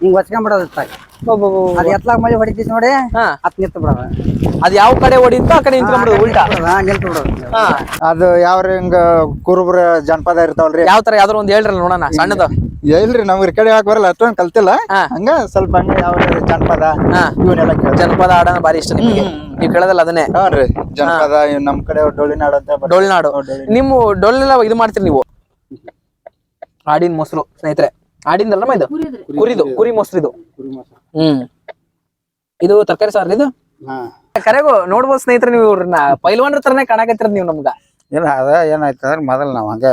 ಹಿಂಗ್ ಹೊಚ್ಕೊಂಡ್ಬಿಡೋದು ಅದ್ ಎತ್ಲಾಗ ಮಳಿ ಹೊಡಿತೈತಿ ನೋಡಿ ಹಾ. ಅತ್ ನಿಂತು ಬಿಡೋದು. ಅದ್ ಯಾವ ಕಡೆ ಹೊಡಿತೋ ಆ ಕಡೆ ನಿಂತ್ಕೊಂಡ್ಬಿಡೋದು ಉಲ್ಟಾ. ಹಾ, ನಿಂತು ಬಿಡೋದು ಹಾ. ಅದು ಯಾವ್ರಿ ಹಿಂಗ ಕುರುಬ್ರ ಜನಪದ ಇರ್ತಾವಲ್ರಿ? ಯಾವ ತರ ಯಾವ್ದಾರ ಒಂದ್ ಹೇಳ್ರಲ್ಲ ನೋಡೋಣ ಸಣ್ಣದ. ಇಲ್ರಿ ನಮ್ಗ್ ಈ ಕಡೆ ಯಾಕೆ ಬರಲ್ಲ ಅಷ್ಟೊಂದ್ ಕಲ್ತಿಲ್ಲ. ಹಾ. ಹಂಗ ಸ್ವಲ್ಪ ಹಂಗ ಯಾವ ಜನಪದ ಹಾ. ಇವನ್ನೆಲ್ಲ ಜನಪದ ಹಾಡನ ಬಾರಿ ಇಷ್ಟ ನಿಮಗೆ. ನೀವು ಕೇಳೋದಲ್ಲ ಅದನ್ನೇ. ಹಾನ್ರಿ ಜನಪದ ಇವ್ ನಮ್ ಕಡೆ ಡೊಳ್ಳಿನಾಡು ಅಂತ ಬರ್ತದೆ. ಡೊಳ್ನಾಡು ಡೊಳ್ಳಿನಾಡು. ನಿಮ್ಮ ಡೊಳ್ಳೆಲ್ಲ ಇದು ಮಾಡ್ತೀರಿ ನೀವು? ಆಡಿನ ಮೊಸರು ಸ್ನೇಹಿತರೆ. ಆಡಿಂದಲ್ಲ ಇದು ಕುರಿದು. ಕುರಿ ಮೊಸರಿದು. ಹ್ಮ್. ಇದು ತರಕಾರಿ ಸಾರ್ ಇದು? ಹಾ. ಕರೆಗೂ ನೋಡ್ಬೋದು ಸ್ನೇಹಿತರೆ ನೀವು ಇವ್ರನ್ನ. ಪೈಲ್ವಾನ್ರ ತರನೇ ಕಾಣಕತ್ತಿರ ನೀವು ನಮ್ಗ. ಏನ ಅದ ಏನಾಯ್ತು ಅಂದ್ರೆ ಮೊದಲು ನಾವ್ ಹಂಗೆ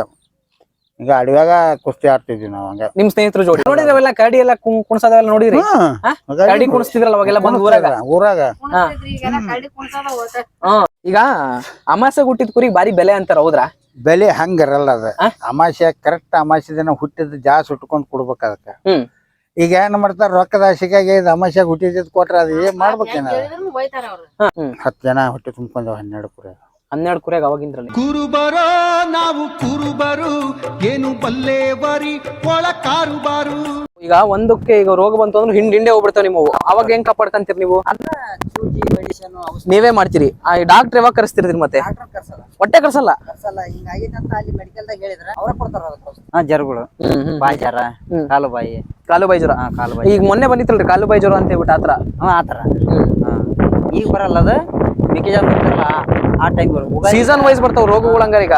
ಈಗ ಅಡವ್ಯಾಗ ಕುಸ್ತಿ ಆಡ್ತಿದ್ವಿ ನಾವು ಹಂಗೆ. ನಿಮ್ ಸ್ನೇಹಿತರು ಜೋಡಿ. ನೋಡಿದ್ರಿ ಅವೆಲ್ಲ ಕರಡಿ ಎಲ್ಲ ಕುಣಸದವೆಲ್ಲ ನೋಡಿರಿ ನೋಡಿದ್ರಿ? ಹಾ? ಕರಡಿ ಕುಣಿಸ್ತಿದ್ರಲ್ಲ ಅವಾಗೆಲ್ಲ ಬಂದ್ ಊರಾಗ? ಊರಾಗ. ಹಾ. ಈಗ ಅಮಾಸೆ ಹುಟ್ಟಿದ ಕುರಿ ಬಾರಿ ಬೆಲೆ ಅಂತಾರ ಹೌದ್ರಾ? ಬೆಲೆ ಹಂಗಿರಲ್ಲ ಅದ. ಆ? ಅಮಾಸೆ ಕರೆಕ್ಟ್ ಅಮಾಸೆ ದಿನ ಹುಟ್ಟಿದ ಜಾಸ್ತಿ ಉಟ್ಕೊಂಡ್ ಕೊಡ್ಬೇಕು ಅದಕ್ಕ. ಹ್ಮ್. ಈಗ ಏನ್ ಮಾಡ್ತಾರ ರೊಕ್ಕದ ಆಸೆಗಾಗಿ ಇದು ಹುಟ್ಟಿದ್ ಕೊಟ್ರ ಅದ ಏನ್ ಮಾಡ್ಬೇಕೇನ ಹ್ಮ್. ಹತ್ತು ಜನ ಹುಟ್ಟಿ ತುಂಬ್ಕೊಂಡ್ ಹನ್ನೆರಡು ಕುರಿ ಹನ್ನೆರಡು ಕುರಿಯಾಗ ಅವಾಗಿಂದ್ರಲ್ಲಿ. ಕುರುಬರ ನಾವು ಕುರುಬರು ಏನು ಬಲ್ಲೇವರಿ ಒಳ ಕಾರುಬಾರು ಈಗ ಒಂದಕ್ಕೆ ಈಗ ರೋಗ ಬಂತು ಅಂದ್ರೆ ಹಿಂಡ್ ಹಿಂಡೆ ಹೋಗ್ಬಿಡ್ತಾವ ನೀವು ಅವಾಗ ಹೆಂಗ್ ಕಾಪಾಡ್ಕಂತೀರಿ ನೀವು? ಮೆಡಿಸಿನ್ ಔಷಧಿ ನೀವೇ ಮಾಡ್ತೀರಿ. ಆ ಡಾಕ್ಟರ್ ಯಾವಾಗ ಕರೆಸ್ತಿರ್ತೀರಿ ಮತ್ತೆ? ಡಾಕ್ಟರ್ ಕರ್ಸಲ್ಲ? ಹೊಟ್ಟೆ ಕರ್ಸಲ್ಲ? ಕರ್ಸಲ್ಲ. ಅಂತ ಅಲ್ಲಿ ಮೆಡಿಕಲ್ದಾಗ ಹೇಳಿದ್ರ ಅವ್ರ ಕೊಡ್ತಾರ ಅದಕ್ಕೆ ಹಾ ಜರ್ಗಳು ಹ್ಮ್ ಹ್ಮ್. ಬಾಯಿ ಜರ. ಕಾಲು ಬಾಯಿ. ಕಾಲು ಬಾಯಿ ಜ್ವರ? ಹಾ ಕಾಲು ಬಾಯಿ ಈಗ ಮೊನ್ನೆ ಬಂದಿತ್ತಲ್ರಿ ಕಾಲು ಬಾಯಿ ಜ್ವರ ಅಂತ ಹೇಳ್ಬಿಟ್ಟು ಆತರ ಹಾ ಆತರ ಹಾ ಈಗ ಬರಲ್ಲ ಅದು. ಮೆಕ್ಕೆಜೋಳ ಬರ್ತಾರಲ್ಲ ಆ- ಆ ಟೈಮ್ ಸೀಸನ್ ವೈಸ್ ಬರ್ತಾವ ರೋಗಗಳು ಹಂಗಾರ ಈಗ.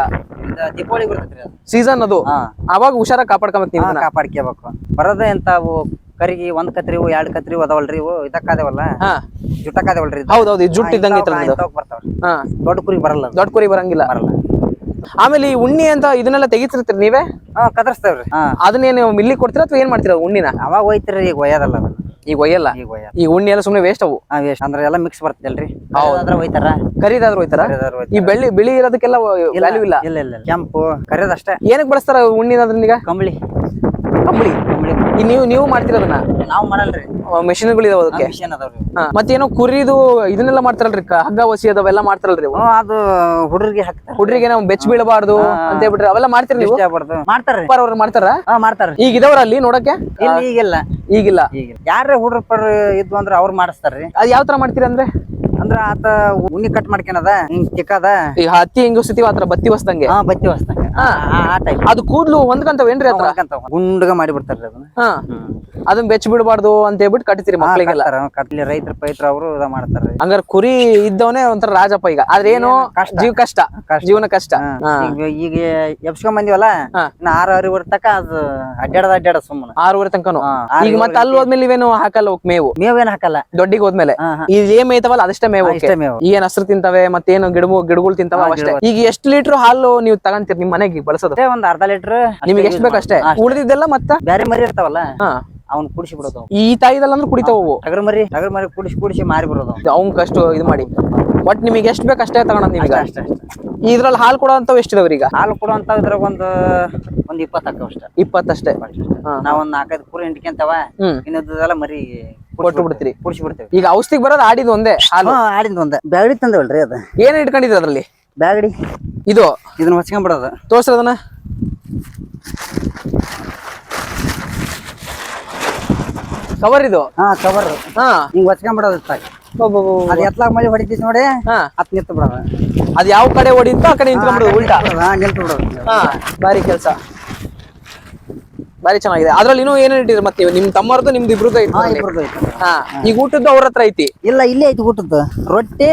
ದೀಪಾವಳಿ ಬರ್ತೈತ್ರಿ ಅದು. ಸೀಸನ್ ಅದು. ಹಾ. ಅವಾಗ ಹುಷಾರ ಕಾಪಾಡ್ಕೊಂಬೇಕು ನೀವು ಇದನ್ನ. ಕಾಪಾಡ್ಕೋಬೇಕು. ಬರೋದೇ ಎಂತ ಅವು ಕರಿಗೆ ಒಂದ್ ಕತ್ರಿ ಎರಡ್ ಕತ್ರಿ ಅದಾವಲ್ರಿ ಇವು? ಇದಕ್ಕಾದವಲ್ಲ? ಹಾ. ಜುಟ್ಟಕ್ಕಾದೇವಲ್ರಿ ಇದು. ಹೌದೌದು ಇದು ಜುಟ್ಟು ಹಾ, ಇದ್ದಂಗೆ ಇಂಥವ್- ಐತಲ್ಲ ಇದು ಇಂಥವ್ ಬರ್ತಾವ್ರಿ ಹಾ. ದೊಡ್ಡ ಕುರಿ ಬರಲ್ಲ ಅದು. ದೊಡ್ಡ ಕುರಿ ಬರಂಗಿಲ್ಲ. ಬರಲ್ಲ. ಆಮೇಲೆ ಈ ಉಣ್ಣಿ ಅಂತ ಇದನ್ನೆಲ್ಲ ತೆಗಿತಿರ್ತೀರಿ ನೀವೇ? ಹಾ ಕದರ್ಸ್ತೇವ್ರಿ. ಹಾ ಅದನ್ನೇನು ಮಿಲ್ಲಿ ಕೊಡ್ತೀರಾ ಅಥವಾ ಏನ್ ಮಾಡ್ತೀರಾ ಉಣ್ಣಿನ? ಅವಾಗ ಹೋಯ್ತಿರ ಈಗ ಒಯ್ಯೋದಲ್ಲ ಅದು ಈಗ ಒಯ್ಯಲ್ಲ? ಈಗ ಒಯ್ಯಲ್ಲ. ಈ ಉಣ್ಣಿ ಎಲ್ಲ ಸುಮ್ನೆ ವೇಸ್ಟ್ ಅವು. ಹಾ ವೇಸ್ಟ್ ಅಂದ್ರೆ ಎಲ್ಲ ಮಿಕ್ಸ್ ಬರ್ತದಲ್ರಿ. ಅದ್ರ ಒಯ್ತಾರ ಕರಿದಾದ್ರು ಹೋಯ್ತಾರ? ಕರಿದಾದ್ರು ಈ ಬೆಳ್ಳಿ ಬಿಳಿ ಇರೋದಕ್ಕೆಲ್ಲ ವ್ಯಾಲ್ಯೂ ಇಲ್ಲ ಇಲ್ಲ? ಇಲ್ಲ. ಕೆಂಪು. ಕರೆದಷ್ಟೇ ಏನಕ್ಕೆ ಬಳಸ್ತಾರ ಉಣ್ಣಿನ ಅದನ್ನ ಈಗ? ಕಂಬಳಿ. ಕಂಬಳಿ. ಕಂಬಳಿ. ನೀವು ನೀವು ಮಾಡ್ತಿರೋದನ್ನ? ನಾವು ಮಾಡಲ್ರಿ. ಮೆಷಿನ್ಗಳು ಇದಾವ ಅದಕ್ಕೆ? ಮಿಷನ್ ಅದಾವ್ರಿ. ಹಾ. ಮತ್ತೇನೋ ಕುರಿದು ಇದನ್ನೆಲ್ಲ ಮಾಡ್ತಾರಲ್ರಿ ಕ- ಹಗ್ಗ ಒಸಿ ಅದಾವೆಲ್ಲ ಮಾಡ್ತಾರಲ್ರಿ. ಹ್ಞೂ ಅದು ಹುಡುಗರಿಗೆ ಹಾಕ್ತಾರ ಹುಡ್ರಿಗೆ ನಾವು ಬೆಚ್ಚ ಬೀಳಬಾರ್ದು ಅಂತ ಹೇಳ್ಬಿಟ್ರೆ ಅವೆಲ್ಲ ಮಾಡ್ತೀರಿ ನೀವು? ಮಾಡ್ತಾರ ಆಗ್ಬಾರ್ದು. ಮಾಡ್ತಾರ್ರಿ. ಅವ್ರು ಮಾಡ್ತಾರ? ಹಾ ಮಾಡ್ತಾರ್ರಿ. ಈಗ ಇದಾವ್ರ ಅಲ್ಲಿ ನೋಡಕ್ಕೆ ಇಲ್ಲ ಈಗಿಲ್ಲ. ಈಗಿಲ್ಲ. ಈಗ ಯಾರೇ ಹುಡ್ರ ಪರ್ ಇದ್ವು ಅಂದ್ರ ಅವ್ರು ಮಾಡಿಸ್ತಾರ್ರಿ. ಅದ್ ಯಾವ ತರ ಮಾಡ್ತೀರಿ ಅಂದ್ರೆ? ಅಂದ್ರ ಆತ ಉಣ್ಣಿ ಕಟ್ ಮಾಡ್ಕೊಂಡದ ಹಿಂಗ್ ಚಿಕ್ಕದ ಈ ಹತ್ತಿ ಹೆಂಗ್ ಆತರ ಬತ್ತಿ ಹೊಸ್ದಂಗೆ. ಹಾ ಬತ್ತಿ ಟೈಪ್ ಅದು ಕೂದ್ಲು ಹೊಂದ್ಕಂತಾವೇನ್ರಿ ಆತರ ಗುಂಡಗ ಮಾಡಿ ಬಿಡ್ತಾರ್ರಿ ಅದನ್ನ. ಹಾ. ಅದನ್ನ ಬೆಚ್ಚ ಬಿಡಬಾರ್ದು ಅಂತ ಹೇಳ್ಬಿಟ್ಟು ಕಟ್ತೀರಿ ಮಕ್ಕಳಿಗೆಲ್ಲ ಕಟ್ಲಿ ರೈತರ ಪೈತ್ರ ಅವರು ಇದ ಮಾಡ್ತಾರ್ರಿ. ಹಂಗಾರ ಕುರಿ ಇದ್ದವನೇ ಒಂಥರ ರಾಜಪ್ಪ ಈಗ. ಆದ್ರೆ ಏನು ಜೀವ ಕಷ್ಟ. ಜೀವನ ಕಷ್ಟ. ಈಗ ಎಬ್ಸ್ಕೊಂಡ್ ಬಂದಿವಲ್ಲ ಆರು ಅರಿವರ್ ತಕ ಅದು ಅಡ್ಡಾಡದ ಅಡ್ಡಾಡ ಸುಮ್ಮನೆ ಆರೂವರೆ ತನಕನು. ಈಗ ಮತ್ತೆ ಅಲ್ಲಿ ಹೋದ್ಮೇಲೆ ಇವೇನು ಹಾಕಲ್ಲ ಮೇವು? ಮೇವೇನು ಹಾಕಲ್ಲ. ದೊಡ್ಡಿಗೆ ಹೋದ್ಮೇಲೆ. ಇದು ಏನ್ ಮೇಯ್ತಾವಲ್ಲ ಅದಷ್ಟೇ ಮೇವು. ಮೇವು. ಏನ್ ಹಸ್ರು ತಿಂತವೆ ಮತ್ತೇನು ಗಿಡಮು ಗಿಡಗಳು ತಿಂತಾವ ಅಷ್ಟೇ. ಈಗ ಎಷ್ಟು ಲೀಟರ್ ಹಾಲು ನೀವು ತಗೊಂತೀರಿ ನಿಮ್ ಮನೆಗೆ? ಬಳಸೋದು. ಅಷ್ಟೇ ಒಂದ್ ಅರ್ಧ ಲೀಟರ್ ನಿಮ್ಗೆ ಎಷ್ಟು ಬೇಕಷ್ಟೇ ಉಳಿದಿದ್ದೆಲ್ಲ ಮತ್ತ? ಬೇರೆ ಮರಿ ಇರ್ತಾವಲ್ಲ ಅವ್ನ್ ಕುಡಿಸಿ ಬಿಡೋದು. ಈ ತಾಯಿದಲ್ಲ ಅಂದ್ರೆ ಕುಡಿತಾವು ಟಗರ್ ಮರಿ ಟಗರ್ ಮರಿ ಕುಡಿಸಿ ಕುಡಿಸಿ ಮಾರಿ ಬಿಡೋದು. ಅವ್ನ್ ಕಷ್ಟ ಇದು ಮಾಡಿ. ಬಟ್ ನಿಮಗೆ ಎಷ್ಟು ಬೇಕು ಅಷ್ಟೇ ತಗೊಳದ್ ನಿಮ್ಗೆ ಅಷ್ಟೇ ಇದ್ರಲ್ಲಿ ಹಾಲು ಕೊಡೋ ಅಂತವ್ ಎಷ್ಟಿದಾವ್ರಿ ಈಗ? ಹಾಲು ಕೊಡುವಂತ ಇದ್ರಾಗ ಒಂದು ಒಂದ್ ಇಪ್ಪತ್ತು ಅಷ್ಟೇ. ಇಪ್ಪತ್ತಷ್ಟೇ ನಾವೊಂದ್ ನಾಲ್ಕೈದು ಕುರಿ ಹಿಂಡ್ಕೊಂತಾವ ಇನ್ನೊಂದೆಲ್ಲ ಮರಿ ಕೊಟ್ಟು ಬಿಡ್ತೀರಿ. ಕುಡಿಸಿ ಬಿಡ್ತೇವೆ. ಈಗ ಔಷಧಿಗೆ ಬರೋದು ಆಡಿದ್ ಒಂದೇ ಹಾಲು? ಹಾ ಒಂದೇ. ಬ್ಯಾಗಡಿ ತಂದವಲ್ರಿ ಅದ. ಏನ್ ಇಟ್ಕೊಂಡಿದ್ರಿ ಅದ್ರಲ್ಲಿ? ಬ್ಯಾಗಡಿ ಇದು? ಇದನ್ನ ಹೊಚ್ಕೊಂಬಿಡೋದು. ತೋರ್ಸ್ರಿ ಅದನ್ನ ಕವರ್ ಇದು? ಹಾ ಕವರ್ ಹಾ. ಹಿಂಗ್ ಹೊಚ್ಕೊಂಬಿಡೋದು ಅದ್ ಎತ್ಲಾಗ ಮಳಿ ಹೊಡಿತೈತಿ ನೋಡಿ ಹಾ. ಅತ್ ನಿಂತು ಬಿಡೋದು ಅದ್ ಯಾವ ಕಡೆ ಹೊಡಿತೋ ಆ ಕಡೆ ನಿಂತ್ಕೊಂಡ್ಬಿಡೋದು ಉಲ್ಟಾ. ಹಾ ನಿಂತು ಬಿಡೋದು ಹಾ ಬಾರಿ ಕೆಲ್ಸ. ಬಾರಿ ಚೆನ್ನಾಗಿದೆ. ಅದ್ರಲ್ಲಿ ಇನ್ನೂ ಏನೇನ್ ಇಟ್ಟಿದ್ರು ಮತ್ತೆ ನಿಮ್ ತಮ್ಮರದು ನಿಮ್ದು ಇಬ್ರದ್ದು ಐತಿ. ಹಾ ಈಗ ಊಟದ್ದು ಅವ್ರ ಹತ್ರ ಐತಿ? ಇಲ್ಲ ಇಲ್ಲೇ ಐತಿ ಊಟದ್ದು. ರೊಟ್ಟಿ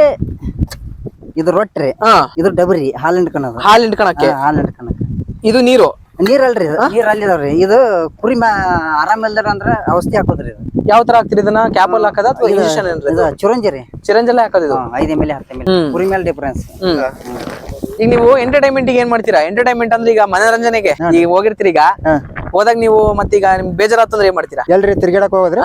ಇದು ರೊಟ್ಟಿ ಹಾ. ಇದು ಡಬರಿ ಹಾಲು ಹಿಂಡ್ಕೊಳೋದು ಹಾಲು ಹಿಂಡ್ಕಣಕ್ಕೆ ಹಾಲು ಹಿಂಡ್ಕೊಳಕ್ಕೆ ಇದು ನೀರು? ನೀರ್ ಅಲ್ರಿ ಇದು ನೀರ್ ಅಲ್ಲಿದಾವ್ರಿ ಇದು ಕುರಿ ಮ್ಯಾ ಆರಾಮ ಇಲ್ದಾರ ಅಂದ್ರ ಔಷಧಿ ಹಾಕೋದ್ರಿ ಇದು. ಯಾವ ತರ ಹಾಕ್ತಿರಿ ಇದನ್ನ? ಕ್ಯಾಪಲ್ ಹಾಕದ ಅಥವಾ ಇಂಜೆಕ್ಷನ್ ಏನ್ರಿ ಇದು ಚಿರಂಜಿ ರೀ. ಚಿರಂಜಲ್ಲೇ ಹಾಕೋದು ಇದು? ಐದ್ ಎಂ ಎಲ್ ಹತ್ತು ಎಂ ಎಲ್ ಕುರಿ ಮೇಲೆ ಡಿಫ್ರೆನ್ಸ್ ಈಗ ನೀವು ಎಂಟರ್ಟೈನ್ಮೆಂಟ್ ಏನ್ ಮಾಡ್ತೀರಾ? ಎಂಟರ್ಟೈನ್ಮೆಂಟ್ ಅಂದ್ರೆ ಈಗ ಮನೋರಂಜನೆಗೆ ಈಗ ಹೋಗಿರ್ತೀರಿ ಈಗ? ಹೋದಾಗ ನೀವು ಮತ್ತೀಗ ನಿಮ್ ಬೇಜಾರಾತಂದ್ರೆ ಏನ್ ಮಾಡ್ತೀರಾ? ಎಲ್ರಿ ತಿರ್ಗಾಡಕ್ ಹೋಗೋದ್ರಿ?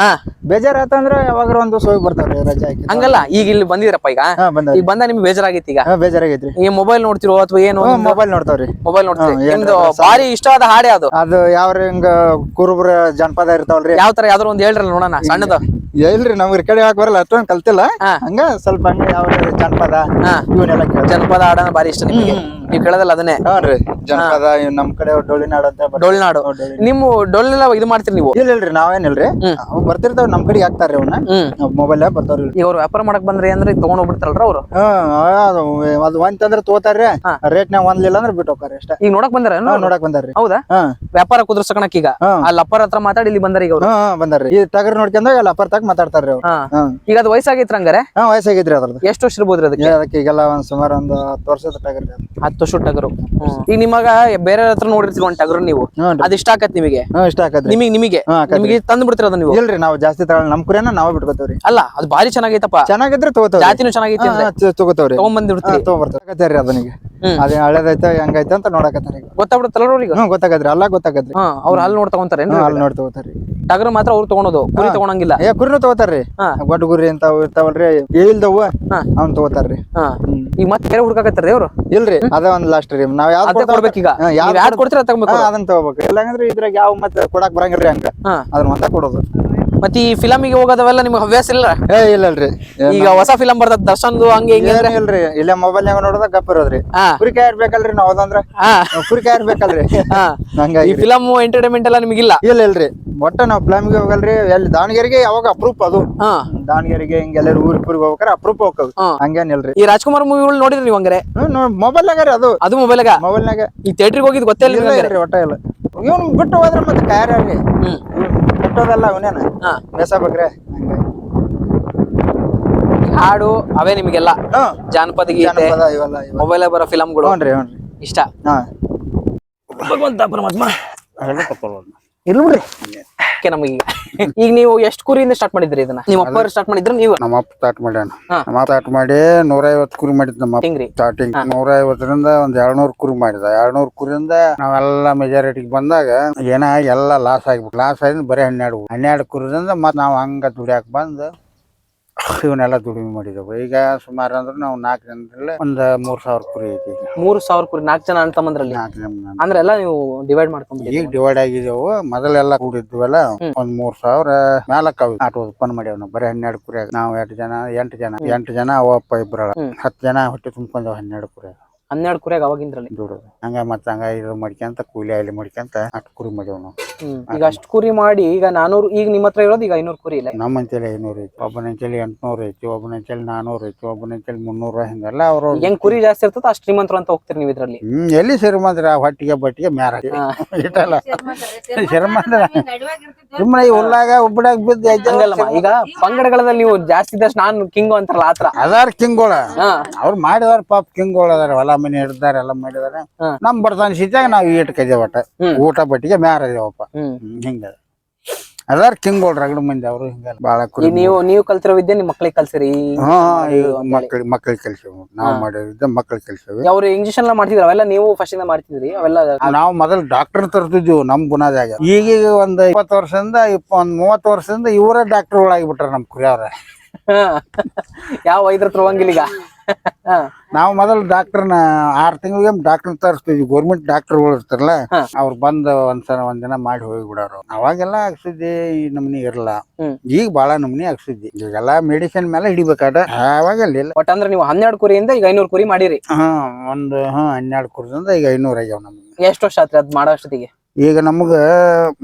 ಬೇಜಾರಾತಂದ್ರೆ ಯಾವಾಗ ಒಂದು ಸೋಗಿ ಬರ್ತಾವ್ರಿ ರಜೆ ಹಾಕಿ. ಹಂಗಲ್ಲ ಈಗ ಇಲ್ಲಿ ಬಂದಿದ್ರಪ್ಪ ಈಗ? ಹಾ ಈಗ ಬಂದ ನಿಮ್ಗೆ ಬೇಜಾರಾಗಿತ್ತು ಈಗ? ಹಾ ಬೇಜಾರಾಗೈತ್ರಿ. ಈ ಮೊಬೈಲ್ ನೋಡ್ತಿರೋ ಅಥವಾ ಏನು ಮೊಬೈಲ್ ನೋಡ್ತಾವ್ರಿ. ಮೊಬೈಲ್ ನೋಡ್ತೀರಿ. ಹಾ, ಏನ್ ನಿಮ್ದು ರಸ? ಭಾರಿ ಇಷ್ಟವಾದ ಹಾಡೇ ಅದು? ಅದು ಯಾವ ಹಿಂಗ ಕುರುಬ್ರ ಜನಪದ ಇರ್ತಾವಲ್ರಿ. ಯಾವ ತರ ಯಾವ್ದಾರ ಒಂದ್ ಹೇಳ್ರಲ್ಲ ನೋಡೋಣ ಸಣ್ಣದು. ಇಲ್ರಿ ನಮ್ಗ್ ಈ ಕಡೆ ಯಾಕೆ ಬರಲ್ಲ ಅಷ್ಟೊಂದ್ ಕಲ್ತಿಲ್ಲ. ಹಾ. ಹಂಗ ಸ್ವಲ್ಪ ಹಂಗ ಯಾವ ಜನಪದ ಹಾ. ಇವನ್ನೆಲ್ಲ ಜನಪದ ಹಾಡನ ಭಾರಿ ಇಷ್ಟ ನಿಮಗೆ. ನೀವು ಕೇಳೋದಲ್ಲ ಅದನ್ನೇ. ಹಾನ್ರಿ ಜನಪದ ಇವ್ ನಮ್ ಕಡೆ ಡೊಳ್ಳಿನಾಡು ಅಂತ ಬರ್ತದೆ. ಡೊಳ್ನಾಡು. ನಿಮ್ಮ ಡೊಳ್ಳೆಲ್ಲ ಇದು ಮಾಡ್ತೀರಿ ನೀವು? ಇಲ್ಲ ಇಲ್ರಿ ನಾವೇನಿಲ್ರಿ. ಅವ್ ಬರ್ತಿರ್ತಾವ ನಮ್ ಕಡೆ ಹಾಕ್ತಾರ್ರಿ ಅವನ್ನ ಹ್ಮ್. ಮೊಬೈಲ್ ಬರ್ತಾವ್ರಿ. ಈಗ ಅವ್ರು ವ್ಯಾಪಾರ ಮಾಡಕ್ ಬಂದ್ರಿ ಅಂದ್ರೆ ತಗೊಂಡ್ ಹೋಗ್ಬಿಡ್ತಾರಲ್ರ ಅವ್ರು? ಹಾ ಅದು ಅದು ಒಂದ್ ಅಂದ್ರ ತಗೋತಾರ್ರಿ. ಹಾ. ರೇಟ್ ನಾವ್ ಒಂದ್ಲಿಲ್ಲ ಅಂದ್ರೆ ಬಿಟ್ಟು ಹೋಗ್ತಾರ ಅಷ್ಟೇ. ಈಗ ನೋಡಕ್ ಬಂದಾರ ಹಾ, ನೋಡಕ್ ಬಂದಾರ್ರಿ. ಹೌದಾ? ಹಾ. ವ್ಯಾಪಾರ ಕುದುರ್ಸಕಣಕ್ ಈಗ. ಹಾ. ಅಲ್ಲಿ ಅಪ್ಪರ ಹತ್ರ ಮಾತಾಡಿ ಇಲ್ಲಿ ಬಂದಾರ ಈಗ ಅವ್ರು. ಹಾ ಹಾ, ಬಂದಾರ್ರಿ. ಈ ಟಗರ್ ನೋಡ್ಕೊಂಡಾಗ ಅಲ್ಲಿ ಅಪ್ಪರ್ ತಕ ಮಾತಾಡ್ತಾರ್ರಿ ಅವ್ರು. ಹಾ. ಹಾ. ಈಗ ಅದು ವಯಸ್ಸಾಗೈತ್ರ ಹಂಗಾರೆ? ಹಾ ವಯಸ್ಸಾಗೈತ್ರಿ ಅದ್ರದ್ದು. ಎಷ್ಟು ವರ್ಷ ಇರ್ಬೋದ್ರಿ ಅದಕ್ಕೆ ಅದಕ್ಕೆ ಈಗೆಲ್ಲ ಒಂದ್ ಸುಮಾರು ಒಂದ್ ಹತ್ತು ವರ್ಷದ ಟಗರ್. ಹತ್ತು ವರ್ಷ ಟಗರು. ಈಗ ನಿಮಗ ಬೇರೆ ಹತ್ರ ನೋಡಿರ್ತೀವಿ ಒಂದ್ ಟಗರು ನೀವು. ಅದ್ ಇಷ್ಟ ಆಕತ್ ನಿಮಗೆ? ಇಷ್ಟ ಆಕತ್ರಿ? ನಿಮಗೆ ನಿಮಗೆ? ಹಾ, ಆಕತ್ರಿ. ನಿಮಗೆ ತಂದು ಬಿಡ್ತೀರ ಅದನ್ನ ನೀವು? ಇಲ್ರಿ ನಾವು ಜಾಸ್ತಿ ತಗೊಳ್ಳ ನಮ್ ಕುರಿಯನ್ನ ನಾವ್ ಬಿಟ್ಕೋತೇವ್ರಿ. ಅಲ್ಲ ಅದು ಭಾರಿ ಚೆನ್ನಾಗೈತಪ್ಪ. ಚೆನ್ನಾಗಿದ್ರೆ ತಗೋತಾವ್ರಿ. ಜಾತಿನೂ ಚೆನ್ನಾಗೈತಿ ಅಂದ್ರೆ ತಗೋತಾವ್ರಿ. ತಗೊಂಡ್ ತಗೊಂಬರ್ತಾರ ಅದನಿಗೆ ಹ್ಮ್. ಅದೇ ಹಳೇದೈತೆ ಹೆಂಗೈತೆ ಅಂತ ನೋಡಕತ್ತಾರ ಈಗ. ಗೊತ್ತಾಗ್ಬಿಡುತ್ತಲ್ಲ ಅವ್ರಿಗೆ? ಹ್ಮ್ ಗೊತ್ತಾಗದ್ರಿ ಅಲ್ಲ ಗೊತ್ತಾಗದ್ರಿ ಹಾ ಅವ್ರ ಅಲ್ಲಿ ನೋಡ್ ತಗೊಂತಾರ ಹ್ಮ್, ಅಲ್ಲಿ ನೋಡಿ ತಗೋತಾರ್ರಿ ಟಗರು ಮಾತ್ರ ಅವ್ರು ತಗೊಳೋದು ಕುರಿ. ತಗೊಳಂಗಿಲ್ಲ ಏ ಕುರಿನೂ ತಗೋತಾರ್ರಿ ಹಾ. ಗೊಡ್ಡ ಗುರಿ ಅಂತ ಇರ್ತಾವಲ್ರಿ ಏ ಹಾ. ಅವ್ನ್ ತಗೋತಾರ್ರಿ. ಈಗ ಮತ್ತೆ ಬೇರೆ ಹುಡುಕಾಕತ್ತಾರ್ರಿ ಅವ್ರು? ಇಲ್ರಿ ಅದ ಒಂದ್ ಲಾಸ್ಟ್ ರೀ. ನಾವ್ ಯಾವ್ದು ಕೊಡ್ಬೇಕು ಈಗ ಯಾವ್ದು ಕೊಡ್ತೀರ ತಗೋಬೇಕು. ಅದನ್ನ ತಗೋಬೇಕು. ಇಲ್ಲಾಂದ್ರೆ ಇದ್ರಾಗ ಯಾವ ಮತ್ತೆ ಕೊಡಾಕ್ ಬರಂಗಿಲ್ರಿ ಹಂಗ. ಅದನ್ನ ಮತ್ತೆ ಕೊಡೋದು. ಮತ್ತೆ ಈ ಫಿಲಮಿಗೆ ಹೋಗೋದವೆಲ್ಲ ನಿಮ್ಗೆ ಹವ್ಯಾಸ ಇಲ್ಲ ಏ ಇಲ್ಲಲ್ರಿ ಈಗ ಹೊಸ ಫಿಲಂ ಬರ್ತದ ದರ್ಶನ್ದು ಹಂಗೆ ಹಿಂಗೆ ಅಂದ್ರೆ? ಇಲ್ರಿ. ಇಲ್ಲೇ ಮೊಬೈಲ್ ನಾಗ ನೋಡೋದ ಗಪ್ ಇರೋದ್ರಿ. ಹಾ. ಕುರಿ ಕಾಯಿ ಇರ್ಬೇಕಲ್ರಿ ನಾವ್ ಅದಂದ್ರ? ಹಾ. ಕುರಿ ಕಾಯಿ ಇರ್ಬೇಕಲ್ರಿ ಹಾ. ಈ ಹಂಗಾಗಿ. ಫಿಲಮ್ ಎಂಟರ್ಟೈನ್ಮೆಂಟ್ ಎಲ್ಲ ನಿಮಗಿಲ್ಲ ಇಲ್ಲ? ಇಲ್ರಿ. ಒಟ್ಟ ನಾವ್ ಪ್ಲಾಮ್ಗೆ ಹೋಗಲ್ರಿ. ಎಲ್ಲಿ ದಾವಣಗೆರೆಗೆ ಯಾವಾಗ ಅಪ್ರೂಪ್ ಅದು. ಹಾ. ದಾವಣಗೆರೆಗೆ ಹಿಂಗೆಲ್ಲರೂ ಊರ್ ಊರಿಗೆ ಹೋಗ್ಬೇಕಾರೆ ಅಪ್ರೂಪ್ ಹೋಗ್ತದ. ಹಾ. ಹಂಗೇನಿಲ್ರಿ ಈ ರಾಜ್ಕುಮಾರ್ ಮೂವಿಗಳು ನೋಡಿದ್ರಿ ನೀವು ಹಂಗಾರೆ? ಮೊಬೈಲ್ ನಾಗ ರೀ ಅದು. ಅದು ಮೊಬೈಲ್ ನಾಗ ಈ ಥಿಯೇಟ್ರಿಗೆ ಹೋಗಿದ್ ಗೊತ್ತೇ ಇಲ್ಲ ಇಲ್ಲ ನಿಮ್ಗೆ ಇಲ್ರಿ ಒಟ್ಟ ಇಲ್ಲ. ಇವ್ನು ಬಿಟ್ಟು ಹೋದ್ರೆ ಮತ್ತೆ ಕಾಯಾರ್ರಿ ಹ್ಮ್. ಬಿಟ್ಟೋದಲ್ಲ ಅವನೇನ? ಹಾ. ಹಂಗಾಗಿ. ಹಾಡು ಅವೇ ನಿಮಗೆಲ್ಲ. ಹ್ಮ್ ಜಾನಪದ ಗೀತೆ ಜಾನಪದ ಇವೆಲ್ಲ ಇವೆಲ್ಲ ಮೊಬೈಲ್ ಬರೋ ಫಿಲಮ್ಗಳು ಹ್ಞೂನ್ರಿ ಹ್ಞೂನ್ರಿ ಇಷ್ಟ. ಹಾ. ಭಗವಂತ ಪರಮಾತ್ಮ. ಇಲ್ಲ ಬಿಡ್ರಿ. ಓಕೆ ನಮಗೀಗ ಈಗ ನೀವು ಎಷ್ಟು ಕುರಿಯಿಂದ ಸ್ಟಾರ್ಟ್ ಮಾಡಿದ್ರಿ ಇದನ್ನ? ನಿಮ್ಮ ಅಪ್ಪ ಸ್ಟಾರ್ಟ್ ಮಾಡಿದ್ರು ನೀವು? ನಮ್ಮ ಅಪ್ಪ ಸ್ಟಾರ್ಟ್ ಮಾಡ್ಯಾನ. ನಮ್ಮ ಸ್ಟಾರ್ಟ್ ಮಾಡಿ ನೂರ ಐವತ್ತು ಕುರಿ ಮಾಡಿದ್ ನಮ್ಮ ಹಿಂಗ್ರಿ? ಸ್ಟಾರ್ಟಿಂಗ್ ನೂರ ಐವತ್ತರಿಂದ ಒಂದ್ ಎರಡ್ನೂರ್ ಕುರಿ ಮಾಡಿದ. ಎರಡ್ನೂರ್ ಕುರಿಯಿಂದ ನಾವೆಲ್ಲ ಮೆಜಾರಿಟಿಗೆ ಬಂದಾಗ ಏನ ಎಲ್ಲ ಲಾಸ್ ಆಗ್ಬಿಟ್ಟು. ಲಾಸ್ ಆಗಿ ಬರೀ ಹನ್ನೆರಡು. ಹನ್ನೆರಡು ಕುರಿದಿಂದ ಮತ್ ನಾವ್ ಹಂಗ ದುಡಿಯಾಕ ಬಂದು ಇವನ್ನೆಲ್ಲ ದುಡಿಮೆ ಮಾಡಿದೆವು. ಈಗ ಸುಮಾರು ಅಂದ್ರೆ ನಾವು ನಾಲ್ಕು ಜನರಲ್ಲಿ ಒಂದ್ ಮೂರ್ ಸಾವಿರ ಕುರಿ ಐತಿ ಮೂರ್ ಮೂರು ಸಾವಿರ ಕುರಿ ನಾಲ್ಕು ಜನ ಅಂತ ತಮ್ಮಂದ್ರಲ್ಲಿ? ನಾಲ್ಕು ಜನ ಅಂದ್ರೆ ಎಲ್ಲ ನೀವು ಡಿವೈಡ್ ಮಾಡ್ಕೊಂಡ್ಬಿಡಿ ಈಗ ಡಿವೈಡ್ ಆಗಿದೆವು. ಮೊದಲೆಲ್ಲ ಕೂಡಿದ್ವಲ್ಲ. ಒಂದ್ ಮೂರ್ ಸಾವಿರ ಮ್ಯಾಲಕ್ ಆಟೋ ಉತ್ಪನ್ನ ಮಾಡ್ಯಾವ ನಾವು. ಬರೀ ಹನ್ನೆರಡು ಕುರಿ ನಾವು ಎಂಟು ಜನ ಎಂಟು ಜನ. ಎಂಟು ಜನ ಅವಪ್ಪ ಇಬ್ರಳ ಹ್ಮ್. ಹತ್ತು ಜನ ಹೊಟ್ಟೆ ತುಂಬ್ಕೊಂಡವ್ ಹನ್ನೆರಡು ಕುರಿ ಹನ್ನೆರಡು ಕುರಿಯಾಗ ಅವಾಗಿಂದ್ರಲ್ಲಿ. ದುಡೋದು ಹಂಗ ಮತ್ತ ಹಂಗ ಇದು ಮಾಡ್ಕೊಂತ ಕೂಲಿ ಅಲ್ಲಿ ಮಾಡ್ಕೊಂತ ಅಷ್ಟು ಕುರಿ ಮಾಡೇವ್ ನಾವು. ಹ್ಮ್ ಈಗ ಅಷ್ಟು ಕುರಿ ಮಾಡಿ ಈಗ ನಾನೂರು ಈಗ ನಿಮ್ಮ ಹತ್ರ ಇರೋದು ಈಗ ಐನೂರು ಕುರಿ ಇಲ್ಲ. ನಮ್ಮ ಅಂತೇಳಿ ಐನೂರು ಐತಿ. ಒಬ್ಬನ ಅಂತೇಳಿ ಎಂಟ್ನೂರು ಐತಿ ಒಬ್ಬನ ಅಂತೇಳಿ ನಾನೂರು ಐತಿ ಒಬ್ಬನ ಅಂತೇಳಿ ಮುನ್ನೂರ ಹಿಂಗೆಲ್ಲ ಅವ್ರ ಹೆಂಗ್ ಕುರಿ ಜಾಸ್ತಿ ಇರ್ತದ ಅಷ್ಟು ಶ್ರೀಮಂತರು ಅಂತ ಹೋಗ್ತೀರಿ ನೀವು ಇದ್ರಲ್ಲಿ. ಹ್ಮ್ ಎಲ್ಲಿ ಶ್ರೀಮಂತರ? ಹೊಟ್ಟಿಗೆ ಬಟ್ಟಿಗೆ ಮ್ಯಾರ ಹಾ. ಇಟ್ಟಲ್ಲ. ಶ್ರೀಮಂತರ ಸುಮ್ಮನೆ ಈ ಹುಲ್ಲಾಗ ಉಬ್ಬಡಾಗ ಬಿದ್ದು ಹಂಗಲ್ಲಮ್ಮ ಈಗ ಪಂಗಡಗಳಲ್ಲಿ ನೀವು ಜಾಸ್ತಿ ಇದ್ದಷ್ಟು ನಾನು ಕಿಂಗು ಅಂತಾರಲ್ಲ ಆತರ ಅದಾರ ಕಿಂಗೋಳ. ಹಾ. ಅವ್ರು ಮಾಡಿದಾರ ಪಾಪ ಕಿಂಗೋಳ ಅದಾರ ಹೊಲ ಮನೆ ಹಿಡ್ದಾರ ಎಲ್ಲ ಮಾಡಿದಾರ. ನಮ್ ಬರ್ತಾನ ಸಿದ್ದಾಗ ನಾವ್ ಕಜೆ ಒಟ್ಟ? ಊಟ ಬಟ್ಟಿಗೆ ಮ್ಯಾರ ಇದೇವಪ್ಪ. ಹಿಂಗ. ಅದಾರ ತಿಂಗಳ ರಗಡ ಮಂದಿ ಅವರು ಹಿಂಗ ಬಾಳ ಕುರಿ ನೀವು ನೀವು ಕಲ್ತಿರೋ ವಿದ್ಯೆ ನಿಮ್ ಮಕ್ಳಿಗೆ ಕಲ್ಸಿರಿ. ಹಾ ಮಕ್ಳಿಗೆ ಮಕ್ಕಳಿಗೆ ಕಲ್ಸೇವು. ನಾವು ಮಾಡಿದ ಮಕ್ಕಳಿಗೆ ಕಲ್ಸೇವಿ. ಅವ್ರು ಇಂಜೆಕ್ಷನ್ ಎಲ್ಲ ಮಾಡ್ತಿದ್ರು? ಅವೆಲ್ಲ ನೀವು ಫಸ್ಟ್ ಇಂದ ಮಾಡ್ತಿದ್ರಿ. ಅವೆಲ್ಲ ನಾವು ಮೊದಲು ಡಾಕ್ಟರ್ ತರ್ತಿದ್ವು ನಮ್ ಬುನಾದಾಗ ಈಗೀಗ ಒಂದ್ ಇಪ್ಪತ್ತು ವರ್ಷದಿಂದ ಇಪ್ಪ ಒಂದ್ ಮೂವತ್ತು ವರ್ಷದಿಂದ ಇವರೇ ಡಾಕ್ಟರ್ಗಳಾಗಿಬಿಟ್ರ ನಮ್ ಕುರಿಯವ್ರ. ಯಾವ ವೈದ್ಯರ ಹತ್ರ ಹೋಗಂಗಿಲ್ಲ ಈಗ. ನಾವು ಮೊದಲು ಡಾಕ್ಟರ್ನ ಆರ್ ತಿಂಗಳಿಗೆ ಡಾಕ್ಟರ್ ತರಿಸ್ತಿದ್ವಿ. ಗೌರ್ಮೆಂಟ್ ಡಾಕ್ಟರ್ಗಳು ಇರ್ತಾರಲ್ಲ. ಅವ್ರು ಬಂದು ಒಂದ್ಸಲ ಒಂದಿನ ದಿನ ಮಾಡಿ ಹೋಗಿ ಬಿಡೋರು ಅವಾಗೆಲ್ಲ ಆಗ್ಸಿದ್ದೆ ಈ ನಮ್ನಿ ಇರಲ್ಲ. ಈಗ ಬಾಳ ನಮ್ನಿ ಅಗ್ಸಿದ್ದಿ ಈಗೆಲ್ಲ ಮೆಡಿಸಿನ್ ಮೇಲೆ ಹಿಡಿಬೇಕಾದ ಅವಾಗಲ್ಲ ಬಟ್ ಅಂದ್ರೆ ನೀವು ಹನ್ನೆರಡು ಕುರಿಯಿಂದ ಈಗ ಐನೂರು ಕುರಿ ಮಾಡಿರಿ. ಹಾ ಒಂದು ಹಾ ಹನ್ನೆರಡು ಕುರಿದಿಂದ ಈಗ ಐನೂರ ಆಗ್ಯಾವ ನಮ್ಗೆ. ಎಷ್ಟು ವರ್ಷ ಆತ್ರಿ ಅದ್ ಮಾಡೋ ಅಷ್ಟೊತ್ತಿಗೆ. ಈಗ ನಮ್ಗ